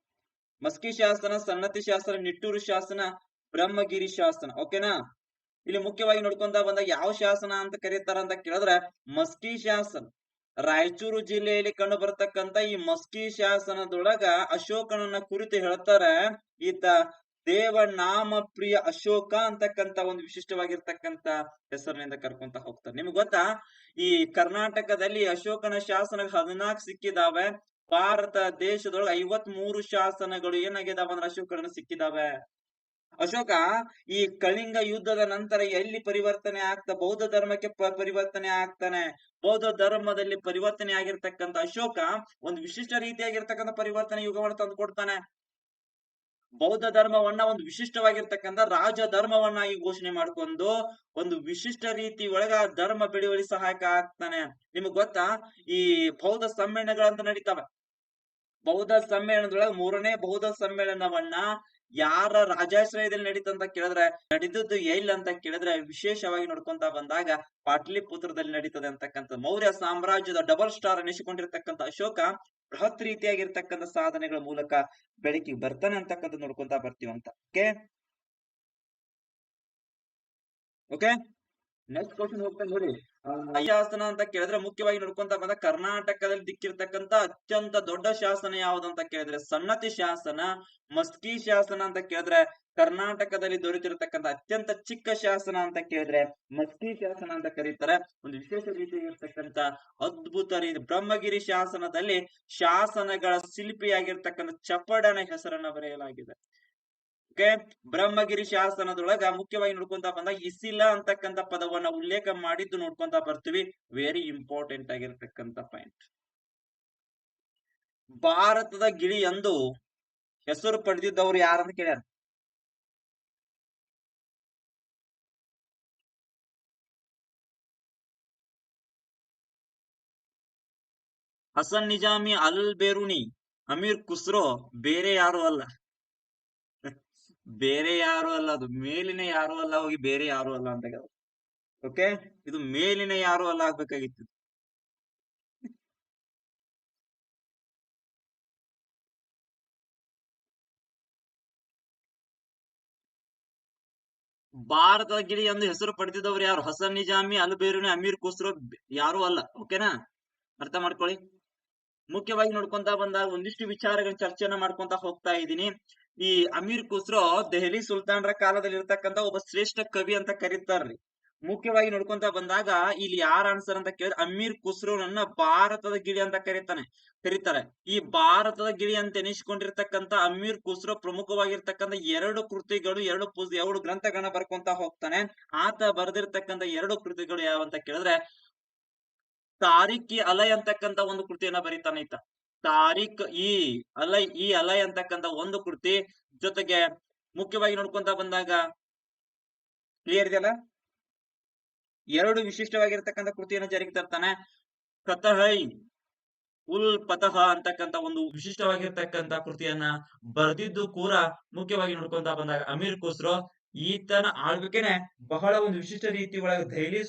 ಮಸ್ಕಿ ಶಾಸನ ಸನ್ನತಿ ಶಾಸನ, ನಿಟ್ಟೂರು ಶಾಸನ, ಬ್ರಹ್ಮಗಿರಿ ಶಾಸನ. ಓಕೆನಾ ಇಲ್ಲಿ ಮುಖ್ಯವಾಗಿ ನೋಡ್ಕೊಂತ ಬಂದಾಗ ಯಾವ ಶಾಸನ ಅಂತ ಕರೀತಾರ ಅಂತ ಕೇಳಿದ್ರೆ ಮಸ್ಕಿ ಶಾಸನ. ರಾಯಚೂರು ಜಿಲ್ಲೆಯಲ್ಲಿ ಕಂಡು ಬರ್ತಕ್ಕಂತ ಈ ಮಸ್ಕಿ ಶಾಸನದೊಳಗ ಅಶೋಕನನ್ನ ಕುರಿತು ಹೇಳ್ತಾರೆ ಈತ ದೇವನಾಮ ಪ್ರಿಯ ಅಶೋಕ ಅಂತಕ್ಕಂತ ಒಂದು ವಿಶಿಷ್ಟವಾಗಿರ್ತಕ್ಕಂತ ಹೆಸರಿನಿಂದ ಕರ್ಕೊಂತ ಹೋಗ್ತಾರೆ. ನಿಮ್ಗೆ ಗೊತ್ತಾ? ಈ ಕರ್ನಾಟಕದಲ್ಲಿ ಅಶೋಕನ ಶಾಸನ ಹದಿನಾಲ್ಕು ಸಿಕ್ಕಿದಾವೆ. ಭಾರತ ದೇಶದೊಳಗೆ ಐವತ್ ಮೂರು ಶಾಸನಗಳು ಏನಾಗಿದಾವ ಅಂದ್ರೆ ಅಶೋಕನ ಸಿಕ್ಕಿದಾವೆ. ಅಶೋಕ, ಈ ಕಳಿಂಗ ಯುದ್ಧದ ನಂತರ ಎಲ್ಲಿ ಪರಿವರ್ತನೆ ಆಗ್ತಾ, ಬೌದ್ಧ ಧರ್ಮಕ್ಕೆ ಪರಿವರ್ತನೆ ಆಗ್ತಾನೆ, ಬೌದ್ಧ ಧರ್ಮದಲ್ಲಿ ಪರಿವರ್ತನೆ ಆಗಿರ್ತಕ್ಕಂಥ ಅಶೋಕ ಒಂದು ವಿಶಿಷ್ಟ ರೀತಿಯಾಗಿರ್ತಕ್ಕಂಥ ಪರಿವರ್ತನೆ ಯುಗವನ್ನು ತಂದು ಕೊಡ್ತಾನೆ ಬೌದ್ಧ ಧರ್ಮವನ್ನ ಒಂದು ವಿಶಿಷ್ಟವಾಗಿರ್ತಕ್ಕಂತ ರಾಜ ಧರ್ಮವನ್ನಾಗಿ ಘೋಷಣೆ ಮಾಡ್ಕೊಂಡು ಒಂದು ವಿಶಿಷ್ಟ ರೀತಿ ಒಳಗ ಧರ್ಮ ಬಿಡುವಳಿ ಸಹಾಯಕ ಆಗ್ತಾನೆ ನಿಮಗ್ ಗೊತ್ತಾ? ಈ ಬೌದ್ಧ ಸಮ್ಮೇಳನಗಳಂತ ನಡೀತಾವೆ. ಬೌದ್ಧ ಸಮ್ಮೇಳನದೊಳಗ ಮೂರನೇ ಬೌದ್ಧ ಸಮ್ಮೇಳನವನ್ನ ಯಾರ ರಾಜಾಶ್ರಯದಲ್ಲಿ ನಡೀತಂತ ಕೇಳಿದ್ರೆ, ನಡೆದದ್ದು ಎಲ್ಲಿ ಅಂತ ಕೇಳಿದ್ರೆ ವಿಶೇಷವಾಗಿ ನೋಡ್ಕೊಂತ ಬಂದಾಗ ಪಾಟ್ಲಿಪುತ್ರದಲ್ಲಿ ನಡೀತದೆ ಅಂತಕ್ಕಂಥ ಮೌರ್ಯ ಸಾಮ್ರಾಜ್ಯದ ಡಬಲ್ ಸ್ಟಾರ್ ಅನಿಸಿಕೊಂಡಿರ್ತಕ್ಕಂಥ ಅಶೋಕ ಬೃಹತ್ ರೀತಿಯಾಗಿರ್ತಕ್ಕಂಥ ಸಾಧನೆಗಳ ಮೂಲಕ ಬೆಳಕಿಗೆ ಬರ್ತಾನೆ ಅಂತಕ್ಕಂಥ ನೋಡ್ಕೊಂತ ಬರ್ತೀವಂತ ಓಕೆ ಓಕೆ ನೆಕ್ಸ್ಟ್ ಕ್ವಶನ್ ಹೋಗ್ತಾ ನೋಡಿ. ಶಾಸನ ಅಂತ ಕೇಳಿದ್ರೆ ಮುಖ್ಯವಾಗಿ ನೋಡ್ಕೊಂತ ಬಂದ ಕರ್ನಾಟಕದಲ್ಲಿ ದಿಕ್ಕಿರ್ತಕ್ಕಂತ ಅತ್ಯಂತ ದೊಡ್ಡ ಶಾಸನ ಯಾವುದು ಅಂತ ಕೇಳಿದ್ರೆ ಸನ್ನತಿ ಶಾಸನ, ಮಸ್ಕಿ ಶಾಸನ ಅಂತ ಕೇಳಿದ್ರೆ ಕರ್ನಾಟಕದಲ್ಲಿ ದೊರೆತಿರತಕ್ಕಂತ ಅತ್ಯಂತ ಚಿಕ್ಕ ಶಾಸನ ಅಂತ ಕೇಳಿದ್ರೆ ಮಸ್ಕಿ ಶಾಸನ ಅಂತ ಕರೀತಾರೆ. ಒಂದು ವಿಶೇಷ ರೀತಿಯಾಗಿರ್ತಕ್ಕಂತ ಅದ್ಭುತ ರೀತಿ ಬ್ರಹ್ಮಗಿರಿ ಶಾಸನದಲ್ಲಿ ಶಾಸನಗಳ ಶಿಲ್ಪಿಯಾಗಿರ್ತಕ್ಕಂಥ ಚಪ್ಪಡನ ಹೆಸರನ್ನ ಬರೆಯಲಾಗಿದೆ. ಓಕೆ? ಬ್ರಹ್ಮಗಿರಿ ಶಾಸನದೊಳಗ ಮುಖ್ಯವಾಗಿ ನೋಡ್ಕೊಂತ ಬಂದಾಗ ಇಸಿಲ ಅಂತಕ್ಕಂತ ಪದವನ್ನ ಉಲ್ಲೇಖ ಮಾಡಿದ್ದು ನೋಡ್ಕೊಂತ ಬರ್ತೀವಿ. ವೆರಿ ಇಂಪಾರ್ಟೆಂಟ್ ಆಗಿರತಕ್ಕಂತ ಪಾಯಿಂಟ್ ಭಾರತದ ಗಿಳಿ ಎಂದು ಹೆಸರು ಪಡೆದಿದ್ದವರು ಯಾರಂತ ಕೇಳ್ಯಾರ? ಹಸನ್ ನಿಜಾಮಿ ಅಲ್ ಬೇರುನಿ, ಅಮೀರ್ ಖುಸ್ರೋ ಬೇರೆ ಯಾರು ಅಲ್ಲ. ಬೇರೆ ಯಾರು ಅಲ್ಲ, ಅದು ಮೇಲಿನ ಯಾರು ಅಲ್ಲ, ಹೋಗಿ ಬೇರೆ ಯಾರು ಅಲ್ಲ ಅಂತ ಓಕೆ ಇದು ಮೇಲಿನ ಯಾರು ಅಲ್ಲ ಆಗ್ಬೇಕಾಗಿತ್ತು. ಭಾರತದ ಗಿಳಿ ಎಂದು ಹೆಸರು ಪಡೆದಿದ್ದವರು ಯಾರು? ಹಸನ್ ನಿಜಾಮಿ ಅಲ್ ಬೇರುನಿ ಅಮೀರ್ ಖುಸ್ರೋ ಯಾರು ಅಲ್ಲ. ಓಕೆನಾ ಅರ್ಥ ಮಾಡ್ಕೊಳ್ಳಿ. ಮುಖ್ಯವಾಗಿ ನೋಡ್ಕೊಂತ ಬಂದಾಗ ಒಂದಿಷ್ಟು ವಿಚಾರಗಳ ಚರ್ಚೆಯನ್ನ ಮಾಡ್ಕೊಂತ ಹೋಗ್ತಾ ಇದ್ದೀನಿ. ಈ ಅಮೀರ್ ಖುಸ್ರೋ ದೆಹಲಿ ಸುಲ್ತಾನರ ಕಾಲದಲ್ಲಿ ಇರ್ತಕ್ಕಂತ ಒಬ್ಬ ಶ್ರೇಷ್ಠ ಕವಿ ಅಂತ ಕರೀತಾರ್ರಿ. ಮುಖ್ಯವಾಗಿ ನೋಡ್ಕೊಂತ ಬಂದಾಗ ಇಲ್ಲಿ ಯಾರ ಆನ್ಸರ್ ಅಂತ ಕೇಳಿದ್ರೆ ಅಮೀರ್ ಖುಸ್ರೋನನ್ನ ಭಾರತದ ಗಿಳಿ ಅಂತ ಕರೀತಾನೆ, ಕರೀತಾರೆ. ಈ ಭಾರತದ ಗಿಳಿ ಅಂತ ಎನಿಸಿಕೊಂಡಿರ್ತಕ್ಕಂತ ಅಮೀರ್ ಖುಸ್ರೋ ಪ್ರಮುಖವಾಗಿರ್ತಕ್ಕಂತ ಎರಡು ಕೃತಿಗಳು, ಎರಡು ಪುಸ್, ಎರಡು ಗ್ರಂಥಗಳನ್ನ ಬರ್ಕೊಂತ ಹೋಗ್ತಾನೆ. ಆತ ಬರೆದಿರ್ತಕ್ಕಂತ ಎರಡು ಕೃತಿಗಳು ಯಾವಂತ ಕೇಳಿದ್ರೆ ತಾರಿಕಿ ಅಲೈ ಅಂತಕ್ಕಂತ ಒಂದು ಕೃತಿಯನ್ನ ಬರೀತಾನೆ ಈತ. ತಾರಿಕ್ ಈ ಅಲೈ ಈ ಅಲೈ ಅಂತಕ್ಕಂತ ಒಂದು ಕೃತಿ ಜೊತೆಗೆ ಮುಖ್ಯವಾಗಿ ನೋಡ್ಕೊಂತ ಬಂದಾಗ ಕ್ಲಿಯರ್ ಇದೆಯಲ್ಲ? ಎರಡು ವಿಶಿಷ್ಟವಾಗಿರ್ತಕ್ಕಂಥ ಕೃತಿಯನ್ನು ಜಾರಿಗೆ ತರ್ತಾನೆ. ಕತಹೈ ಉಲ್ ಪತಹ ಅಂತಕ್ಕಂತ ಒಂದು ವಿಶಿಷ್ಟವಾಗಿರ್ತಕ್ಕಂತ ಕೃತಿಯನ್ನ ಬರೆದಿದ್ದು ಕೂಡ ಮುಖ್ಯವಾಗಿ ನೋಡ್ಕೊಂತ ಬಂದಾಗ ಅಮೀರ್ ಖುಸ್ರೋ ಈತನ ಆಳ್ವಿಕೆನೆ ಬಹಳ ಒಂದು ವಿಶಿಷ್ಟ ರೀತಿ ಒಳಗೆ ದೆಹಲಿ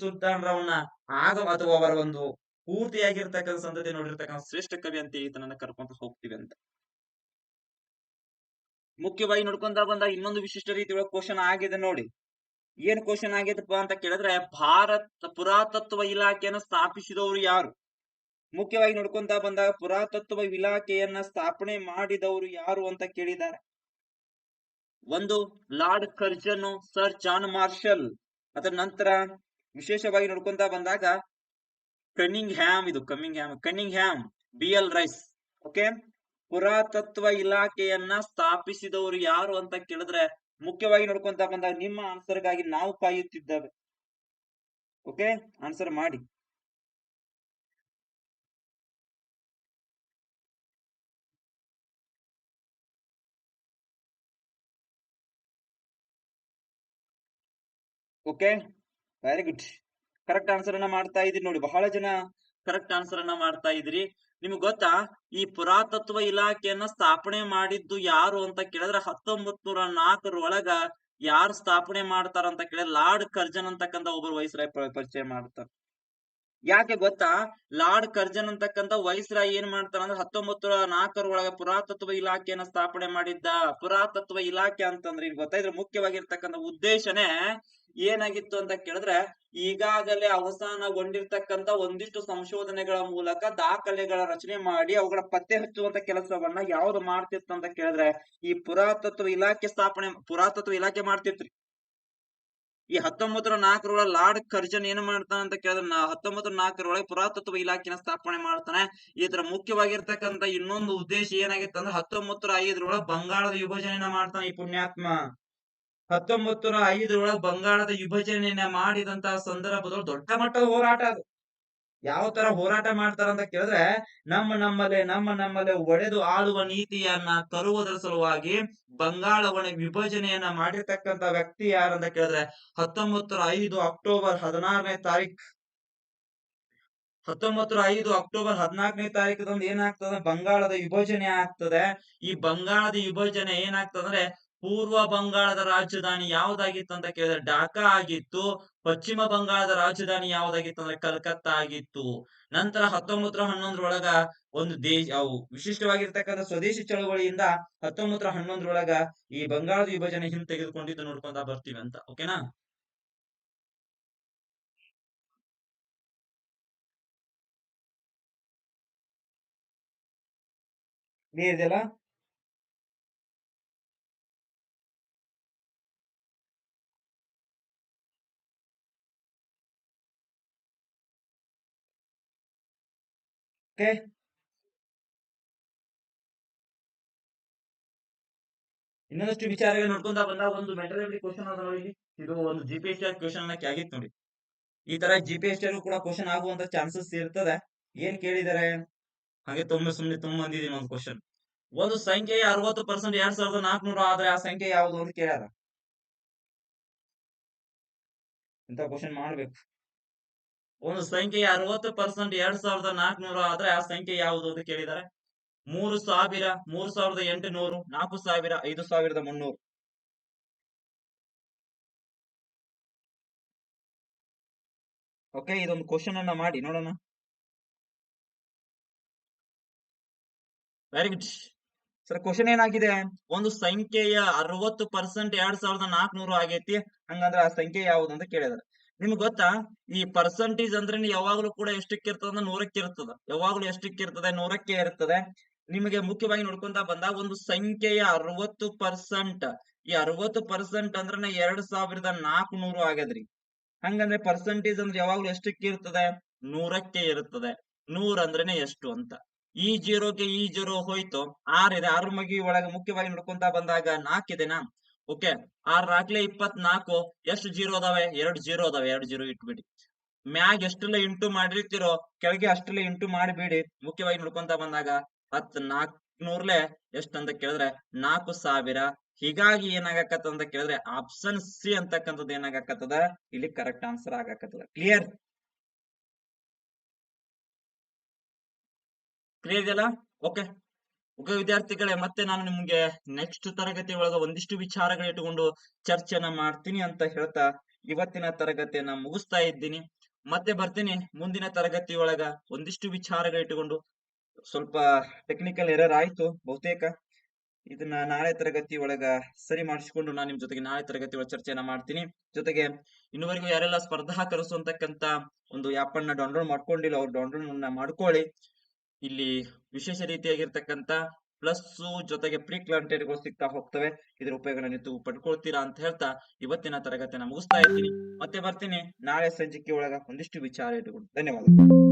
ರಾವ್ನ ಆಗ ಅಥವಾ ಅವರ ಒಂದು ಪೂರ್ತಿಯಾಗಿರ್ತಕ್ಕಂಥ ಸಂತತಿ ನೋಡಿರ್ತಕ್ಕಂಥ ಶ್ರೇಷ್ಠ ಕವಿ ಅಂತ ಈತನನ್ನ ಕರ್ಕೊಂತ ಹೋಗ್ತೀವಿ ಅಂತ. ಮುಖ್ಯವಾಗಿ ನೋಡ್ಕೊಂತ ಬಂದಾಗ ಇನ್ನೊಂದು ವಿಶಿಷ್ಟ ರೀತಿ ಒಳಗೆ ಕ್ವಶನ್ ಆಗಿದೆ ನೋಡಿ. ಏನ್ ಕ್ವಶನ್ ಆಗಿದಪ್ಪ ಅಂತ ಕೇಳಿದ್ರೆ ಭಾರತ ಪುರಾತತ್ವ ಇಲಾಖೆಯನ್ನು ಸ್ಥಾಪಿಸಿದವರು ಯಾರು? ಮುಖ್ಯವಾಗಿ ನೋಡ್ಕೊಂತ ಬಂದಾಗ ಪುರಾತತ್ವ ಇಲಾಖೆಯನ್ನ ಸ್ಥಾಪನೆ ಮಾಡಿದವರು ಯಾರು ಅಂತ ಕೇಳಿದ್ದಾರೆ? ಒಂದು Lord Curzon Sir John Marshall. ಅದರ ನಂತರ ವಿಶೇಷವಾಗಿ ನೋಡ್ಕೊಂತ ಬಂದಾಗ ಕನ್ನಿಂಗ್ ಹ್ಯಾಮ್ ಇದು Cunningham Cunningham B L Rice. Okay? ಪುರಾತತ್ವ ಇಲಾಖೆಯನ್ನ ಸ್ಥಾಪಿಸಿದವರು ಯಾರು ಅಂತ ಕೇಳಿದ್ರೆ ಮುಖ್ಯವಾಗಿ ನೋಡ್ಕೊಂತ ಬಂದಾಗ ನಿಮ್ಮ ಆನ್ಸರ್ಗಾಗಿ ನಾವು ಕಾಯುತ್ತಿದ್ದೇವೆ. ಓಕೆ? ಆನ್ಸರ್ ಮಾಡಿ. Okay? Very good. Correct answer ಅನ್ನ ಮಾಡ್ತಾ ಇದೀರಿ ನೋಡಿ. ಬಹಳ ಜನ ಕರೆಕ್ಟ್ ಆನ್ಸರ್ ಅನ್ನ ಮಾಡ್ತಾ ಇದ್ರಿ ನಿಮ್ಗೆ ಗೊತ್ತಾ? ಈ ಪುರಾತತ್ವ ಇಲಾಖೆಯನ್ನ ಸ್ಥಾಪನೆ ಮಾಡಿದ್ದು ಯಾರು ಅಂತ ಕೇಳಿದ್ರೆ ಹತ್ತೊಂಬತ್ ನೂರ ನಾಲ್ಕರೊಳಗ ಯಾರು ಸ್ಥಾಪನೆ ಮಾಡ್ತಾರ ಅಂತ ಕೇಳಿದ್ರೆ ಲಾರ್ಡ್ ಕರ್ಜನ್ ಅಂತಕ್ಕಂತ ಒಬ್ಬರು ವೈಸ್ರಾಯ್ ಪ- ಪರಿಚಯ ಮಾಡ್ತಾರ. ಯಾಕೆ ಗೊತ್ತಾ? ಲಾರ್ಡ್ ಕರ್ಜನ್ ಅಂತಕ್ಕಂತ ವೈಸ್ರಾಯ್ ಏನ್ ಮಾಡ್ತಾರ ಅಂದ್ರೆ ಹತ್ತೊಂಬತ್ ನೂರ ನಾಲ್ಕರೊಳಗ ಪುರಾತತ್ವ ಇಲಾಖೆಯನ್ನ ಸ್ಥಾಪನೆ ಮಾಡಿದ್ದ. ಪುರಾತತ್ವ ಇಲಾಖೆ ಅಂತಂದ್ರೆ ಗೊತ್ತಾ? ಇದ್ರ ಮುಖ್ಯವಾಗಿರ್ತಕ್ಕಂಥ ಉದ್ದೇಶನೇ ಏನಾಗಿತ್ತು ಅಂತ ಕೇಳಿದ್ರೆ, ಈಗಾಗಲೇ ಅವಸಾನಗೊಂಡಿರ್ತಕ್ಕಂತ ಒಂದಿಷ್ಟು ಸಂಶೋಧನೆಗಳ ಮೂಲಕ ದಾಖಲೆಗಳ ರಚನೆ ಮಾಡಿ ಅವುಗಳ ಪತ್ತೆ ಹಚ್ಚುವಂತ ಕೆಲಸವನ್ನ ಯಾವ್ದು ಮಾಡ್ತಿತ್ತು ಅಂತ ಕೇಳಿದ್ರೆ, ಈ ಪುರಾತತ್ವ ಇಲಾಖೆ ಸ್ಥಾಪನೆ, ಪುರಾತತ್ವ ಇಲಾಖೆ ಮಾಡ್ತಿತ್ರಿ. ಈ ಹತ್ತೊಂಬತ್ತರ ನಾಲ್ಕರೊಳಗೆ ಲಾರ್ಡ್ ಕರ್ಜನ್ ಏನ್ ಮಾಡ್ತಾನೆ ಅಂತ ಕೇಳಿದ್ರೆ ಹತ್ತೊಂಬತ್ತರ ನಾಲ್ಕರೊಳಗೆ ಪುರಾತತ್ವ ಇಲಾಖೆನ ಸ್ಥಾಪನೆ ಮಾಡ್ತಾನೆ. ಇದರ ಮುಖ್ಯವಾಗಿರ್ತಕ್ಕಂಥ ಇನ್ನೊಂದು ಉದ್ದೇಶ ಏನಾಗಿತ್ತು ಅಂದ್ರೆ ಹತ್ತೊಂಬತ್ತರ ಐದರೊಳಗೆ ಬಂಗಾಳದ ವಿಭಜನೆಯನ್ನ ಮಾಡ್ತಾನೆ ಈ ಪುಣ್ಯಾತ್ಮ. ಹತ್ತೊಂಬತ್ತರ ಐದರೊಳಗೆ ಬಂಗಾಳದ ವಿಭಜನೆಯನ್ನ ಮಾಡಿದಂತಹ ಸಂದರ್ಭದಲ್ಲಿ ದೊಡ್ಡ ಮಟ್ಟದ ಹೋರಾಟ ಅದು. ಯಾವ ತರ ಹೋರಾಟ ಮಾಡ್ತಾರ ಅಂತ ಕೇಳಿದ್ರೆ, ನಮ್ಮ ನಮ್ಮಲ್ಲೇ ನಮ್ಮ ನಮ್ಮಲ್ಲೇ ಒಡೆದು ಆಳುವ ನೀತಿಯನ್ನ ತರುವುದರ ಸಲುವಾಗಿ ಬಂಗಾಳವನ್ನ ವಿಭಜನೆಯನ್ನ ಮಾಡಿರ್ತಕ್ಕಂತ ವ್ಯಕ್ತಿ ಯಾರಂತ ಕೇಳಿದ್ರೆ ಹತ್ತೊಂಬತ್ತರ ಐದು ಅಕ್ಟೋಬರ್ ಹದಿನಾರನೇ ತಾರೀಕ್ ಹತ್ತೊಂಬತ್ತರ ಐದು ಅಕ್ಟೋಬರ್ ಹದಿನಾಲ್ಕನೇ ತಾರೀಕದಂದು ಏನಾಗ್ತದೆ? ಬಂಗಾಳದ ವಿಭಜನೆ ಆಗ್ತದೆ. ಈ ಬಂಗಾಳದ ವಿಭಜನೆ ಏನಾಗ್ತದಂದ್ರೆ ಪೂರ್ವ ಬಂಗಾಳದ ರಾಜಧಾನಿ ಯಾವ್ದಾಗಿತ್ತು ಅಂತ ಕೇಳಿದ್ರೆ ಢಾಕಾ ಆಗಿತ್ತು, ಪಶ್ಚಿಮ ಬಂಗಾಳದ ರಾಜಧಾನಿ ಯಾವ್ದಾಗಿತ್ತು ಅಂದ್ರೆ ಕಲ್ಕತ್ತಾ ಆಗಿತ್ತು. ನಂತರ ಹತ್ತೊಂಬತ್ತರ ಹನ್ನೊಂದರೊಳಗ ಒಂದು ದೇಶ, ಅವು ವಿಶಿಷ್ಟವಾಗಿರ್ತಕ್ಕಂಥ ಸ್ವದೇಶಿ ಚಳವಳಿಯಿಂದ ಹತ್ತೊಂಬತ್ತರ ಹನ್ನೊಂದರೊಳಗ ಈ ಬಂಗಾಳದ ವಿಭಜನೆ ಹಿಂತೆಗೆದುಕೊಂಡಿದ್ದು ನೋಡ್ಕೊಂತ ಬರ್ತೀವಿ ಅಂತ, ಓಕೆನಾ? ಇದೆಯಲ್ಲ? ಓಕೆ ಇನ್ನೊಂದಷ್ಟು ವಿಚಾರಗಳು ನೋಡ್ಕೊಂತ ಬಂದಾಗ ಒಂದು ಮೆಟೀರಿಯಲ್ ಕ್ವಶನ್ ಅದ ನೋಡಿ. ಇದು ಒಂದು ಜಿ ಪಿ ಎಸ್ ಕ್ವಶನ್ ಆಗಿತ್ತು ನೋಡಿ. ಈ ತರ ಜಿ ಪಿ ಎಸ್ ಕೂಡ ಕ್ವಶನ್ ಆಗುವಂತ ಚಾನ್ಸಸ್ ಇರ್ತದೆ. ಏನ್ ಕೇಳಿದಾರೆ? ಹಾಗೆ ತುಂಬಾ ಸುಮ್ಮನೆ ತುಂಬ ಬಂದಿದ್ದೀನಿ ಒಂದು ಕ್ವಶನ್ ಒಂದು ಸಂಖ್ಯೆಯ ಅರವತ್ತು ಪರ್ಸೆಂಟ್ ಎರಡ್ ಸಾವಿರದ ನಾಲ್ಕುನೂರ ಆದ್ರೆ ಆ ಸಂಖ್ಯೆ ಯಾವುದು ಅಂತ ಕೇಳ್ಯಾರ? ಇಂತ ಕ್ವಶನ್ ಮಾಡ್ಬೇಕು. ಒಂದು ಸಂಖ್ಯೆಯ ಅರವತ್ತು ಪರ್ಸೆಂಟ್ ಎರಡ್ ಸಾವಿರದ ನಾಲ್ಕುನೂರ ಆದ್ರೆ ಆ ಸಂಖ್ಯೆ ಯಾವುದು ಅಂತ ಕೇಳಿದ್ದಾರೆ ಮೂರು ಸಾವಿರ, ಮೂರು ಸಾವಿರದ ಎಂಟುನೂರು, ನಾಲ್ಕು ಸಾವಿರ, ಐದು ಸಾವಿರದ ಮುನ್ನೂರು. ಓಕೆ ಇದೊಂದು ಕ್ವಶನ್ ಅನ್ನ ಮಾಡಿ, ನೋಡೋಣ. ವೆರಿ ಗುಡ್ ಸರ್ ಕ್ವಶನ್ ಏನಾಗಿದೆ? ಒಂದು ಸಂಖ್ಯೆಯ ಅರವತ್ತು ಪರ್ಸೆಂಟ್ ಎರಡ್ ಸಾವಿರದ ನಾಲ್ಕುನೂರು ಆಗೈತಿ, ಹಂಗಂದ್ರೆ ಆ ಸಂಖ್ಯೆ ಯಾವುದು ಅಂತ ಕೇಳಿದಾರೆ. ನಿಮ್ಗೆ ಗೊತ್ತಾ? ಈ ಪರ್ಸೆಂಟೇಜ್ ಅಂದ್ರೆ ಯಾವಾಗ್ಲೂ ಕೂಡ ಎಷ್ಟಕ್ಕೆ ಇರ್ತದ ನೂರಕ್ಕೆ ಇರ್ತದ ಯಾವಾಗ್ಲೂ ಎಷ್ಟಕ್ಕೆ ಇರ್ತದೆ ನೂರಕ್ಕೆ ಇರ್ತದೆ. ನಿಮಗೆ ಮುಖ್ಯವಾಗಿ ನೋಡ್ಕೊಂತ ಬಂದಾಗ ಒಂದು ಸಂಖ್ಯೆಯ ಅರವತ್ತು ಪರ್ಸೆಂಟ್ ಈ ಅರವತ್ತು ಪರ್ಸೆಂಟ್ ಅಂದ್ರೆ ಎರಡ್ ಸಾವಿರದ ನಾಲ್ಕುನೂರು ಆಗದ್ರಿ ಹಂಗಂದ್ರೆ ಪರ್ಸೆಂಟೇಜ್ ಅಂದ್ರೆ ಯಾವಾಗ್ಲೂ ಎಷ್ಟಕ್ಕೆ ಇರ್ತದೆ ನೂರಕ್ಕೆ ಇರ್ತದೆ. ನೂರ ಅಂದ್ರೇನೆ ಎಷ್ಟು ಅಂತ. ಈ ಜೀರೋಗೆ ಈ ಜೀರೋ ಹೋಯ್ತು. ಆರ್ ಇದೆ. ಆರು ಮಗಿ ಒಳಗೆ ಮುಖ್ಯವಾಗಿ ನೋಡ್ಕೊಂತ ಬಂದಾಗ ನಾಲ್ಕಿದೆನಾ ಓಕೆ, ಆರ್ ನಾಲ್ಕಲೆ ಇಪ್ಪತ್ನಾಲ್ಕು ಎಷ್ಟು ಜೀರೋ ಅದಾವೆ? ಎರಡು ಜೀರೋ ಅದಾವೆ, ಎರಡು ಜೀರೋ ಇಟ್ಬಿಡಿ. ಮ್ಯಾಗ್ ಎಷ್ಟೆಲ್ಲ ಇಂಟು ಮಾಡಿರ್ತಿರೋ, ಕೆಳಗೆ ಅಷ್ಟೆಲ್ಲ ಇಂಟು ಮಾಡಿಬಿಡಿ. ಮುಖ್ಯವಾಗಿ ನೋಡ್ಕೊಂತ ಬಂದಾಗ ಹತ್ ನಾಲ್ಕನೂರ್ಲೆ ಎಷ್ಟಂತ ಕೇಳಿದ್ರೆ, ನಾಲ್ಕು ಸಾವಿರ. ಹೀಗಾಗಿ ಏನಾಗಕತ್ತದ ಅಂತ ಕೇಳಿದ್ರೆ ಆಪ್ಷನ್ ಸಿ ಅಂತಕ್ಕಂಥದ್ದು ಏನಾಗಕತ್ತದ? ಇಲ್ಲಿ ಕರೆಕ್ಟ್ ಆನ್ಸರ್ ಆಗಕತ್ತದ. ಕ್ಲಿಯರ್ ಕ್ಲಿಯರ್ ಇದೆಯಲ್ಲ? ಓಕೆ. ಓಕೆ ವಿದ್ಯಾರ್ಥಿಗಳೇ ಮತ್ತೆ ನಾನು ನಿಮ್ಗೆ ನೆಕ್ಸ್ಟ್ ತರಗತಿ ಒಳಗ ಒಂದಿಷ್ಟು ವಿಚಾರಗಳು ಇಟ್ಟುಕೊಂಡು ಚರ್ಚೆನ ಮಾಡ್ತೀನಿ ಅಂತ ಹೇಳ್ತಾ ಇವತ್ತಿನ ತರಗತಿಯನ್ನ ಮುಗಿಸ್ತಾ ಇದ್ದೀನಿ. ಮತ್ತೆ ಬರ್ತೀನಿ ಮುಂದಿನ ತರಗತಿ ಒಳಗ ಒಂದಿಷ್ಟು ವಿಚಾರಗಳು ಇಟ್ಟುಕೊಂಡು. ಸ್ವಲ್ಪ ಟೆಕ್ನಿಕಲ್ ಎರರ್ ಆಯ್ತು ಬಹುತೇಕ. ಇದನ್ನ ನಾಳೆ ತರಗತಿ ಒಳಗ ಸರಿ ಮಾಡಿಸಿಕೊಂಡು ನಾನು ನಿಮ್ ಜೊತೆಗೆ ನಾಳೆ ತರಗತಿ ಒಳಗ ಚರ್ಚೆನ ಮಾಡ್ತೀನಿ. ಜೊತೆಗೆ ಇನ್ನುವರೆಗೂ ಯಾರೆಲ್ಲ ಸ್ಪರ್ಧಾ ಅಂತಕ್ಕಂತ ಒಂದು ಆ್ಯಪ್ ಅನ್ನ ಡೌನ್ಲೋಡ್ ಮಾಡ್ಕೊಂಡಿಲ್ಲ, ಅವ್ರು ಡೌನ್ಲೋಡ್ ಮಾಡ್ಕೊಳ್ಳಿ. ಇಲ್ಲಿ ವಿಶೇಷ ರೀತಿಯಾಗಿರ್ತಕ್ಕಂತ ಪ್ಲಸ್ ಜೊತೆಗೆ ಪ್ರೀ ಗಳು ಸಿಗ್ತಾ ಹೋಗ್ತವೆ. ಇದ್ರ ಉಪಯೋಗಗಳನ್ನ ನೀವು ಪಡ್ಕೊಳ್ತೀರಾ ಅಂತ ಹೇಳ್ತಾ ಇವತ್ತಿನ ತರಗತಿಯನ್ನು ಮುಗಿಸ್ತಾ ಇದ್ದೀನಿ. ಮತ್ತೆ ಬರ್ತೀನಿ. ನಾಳೆ ಸಂಜಿಕೆ ಒಳಗ ಒಂದಿಷ್ಟು ವಿಚಾರ ಇಟ್ಟುಕೊಂಡು ಧನ್ಯವಾದ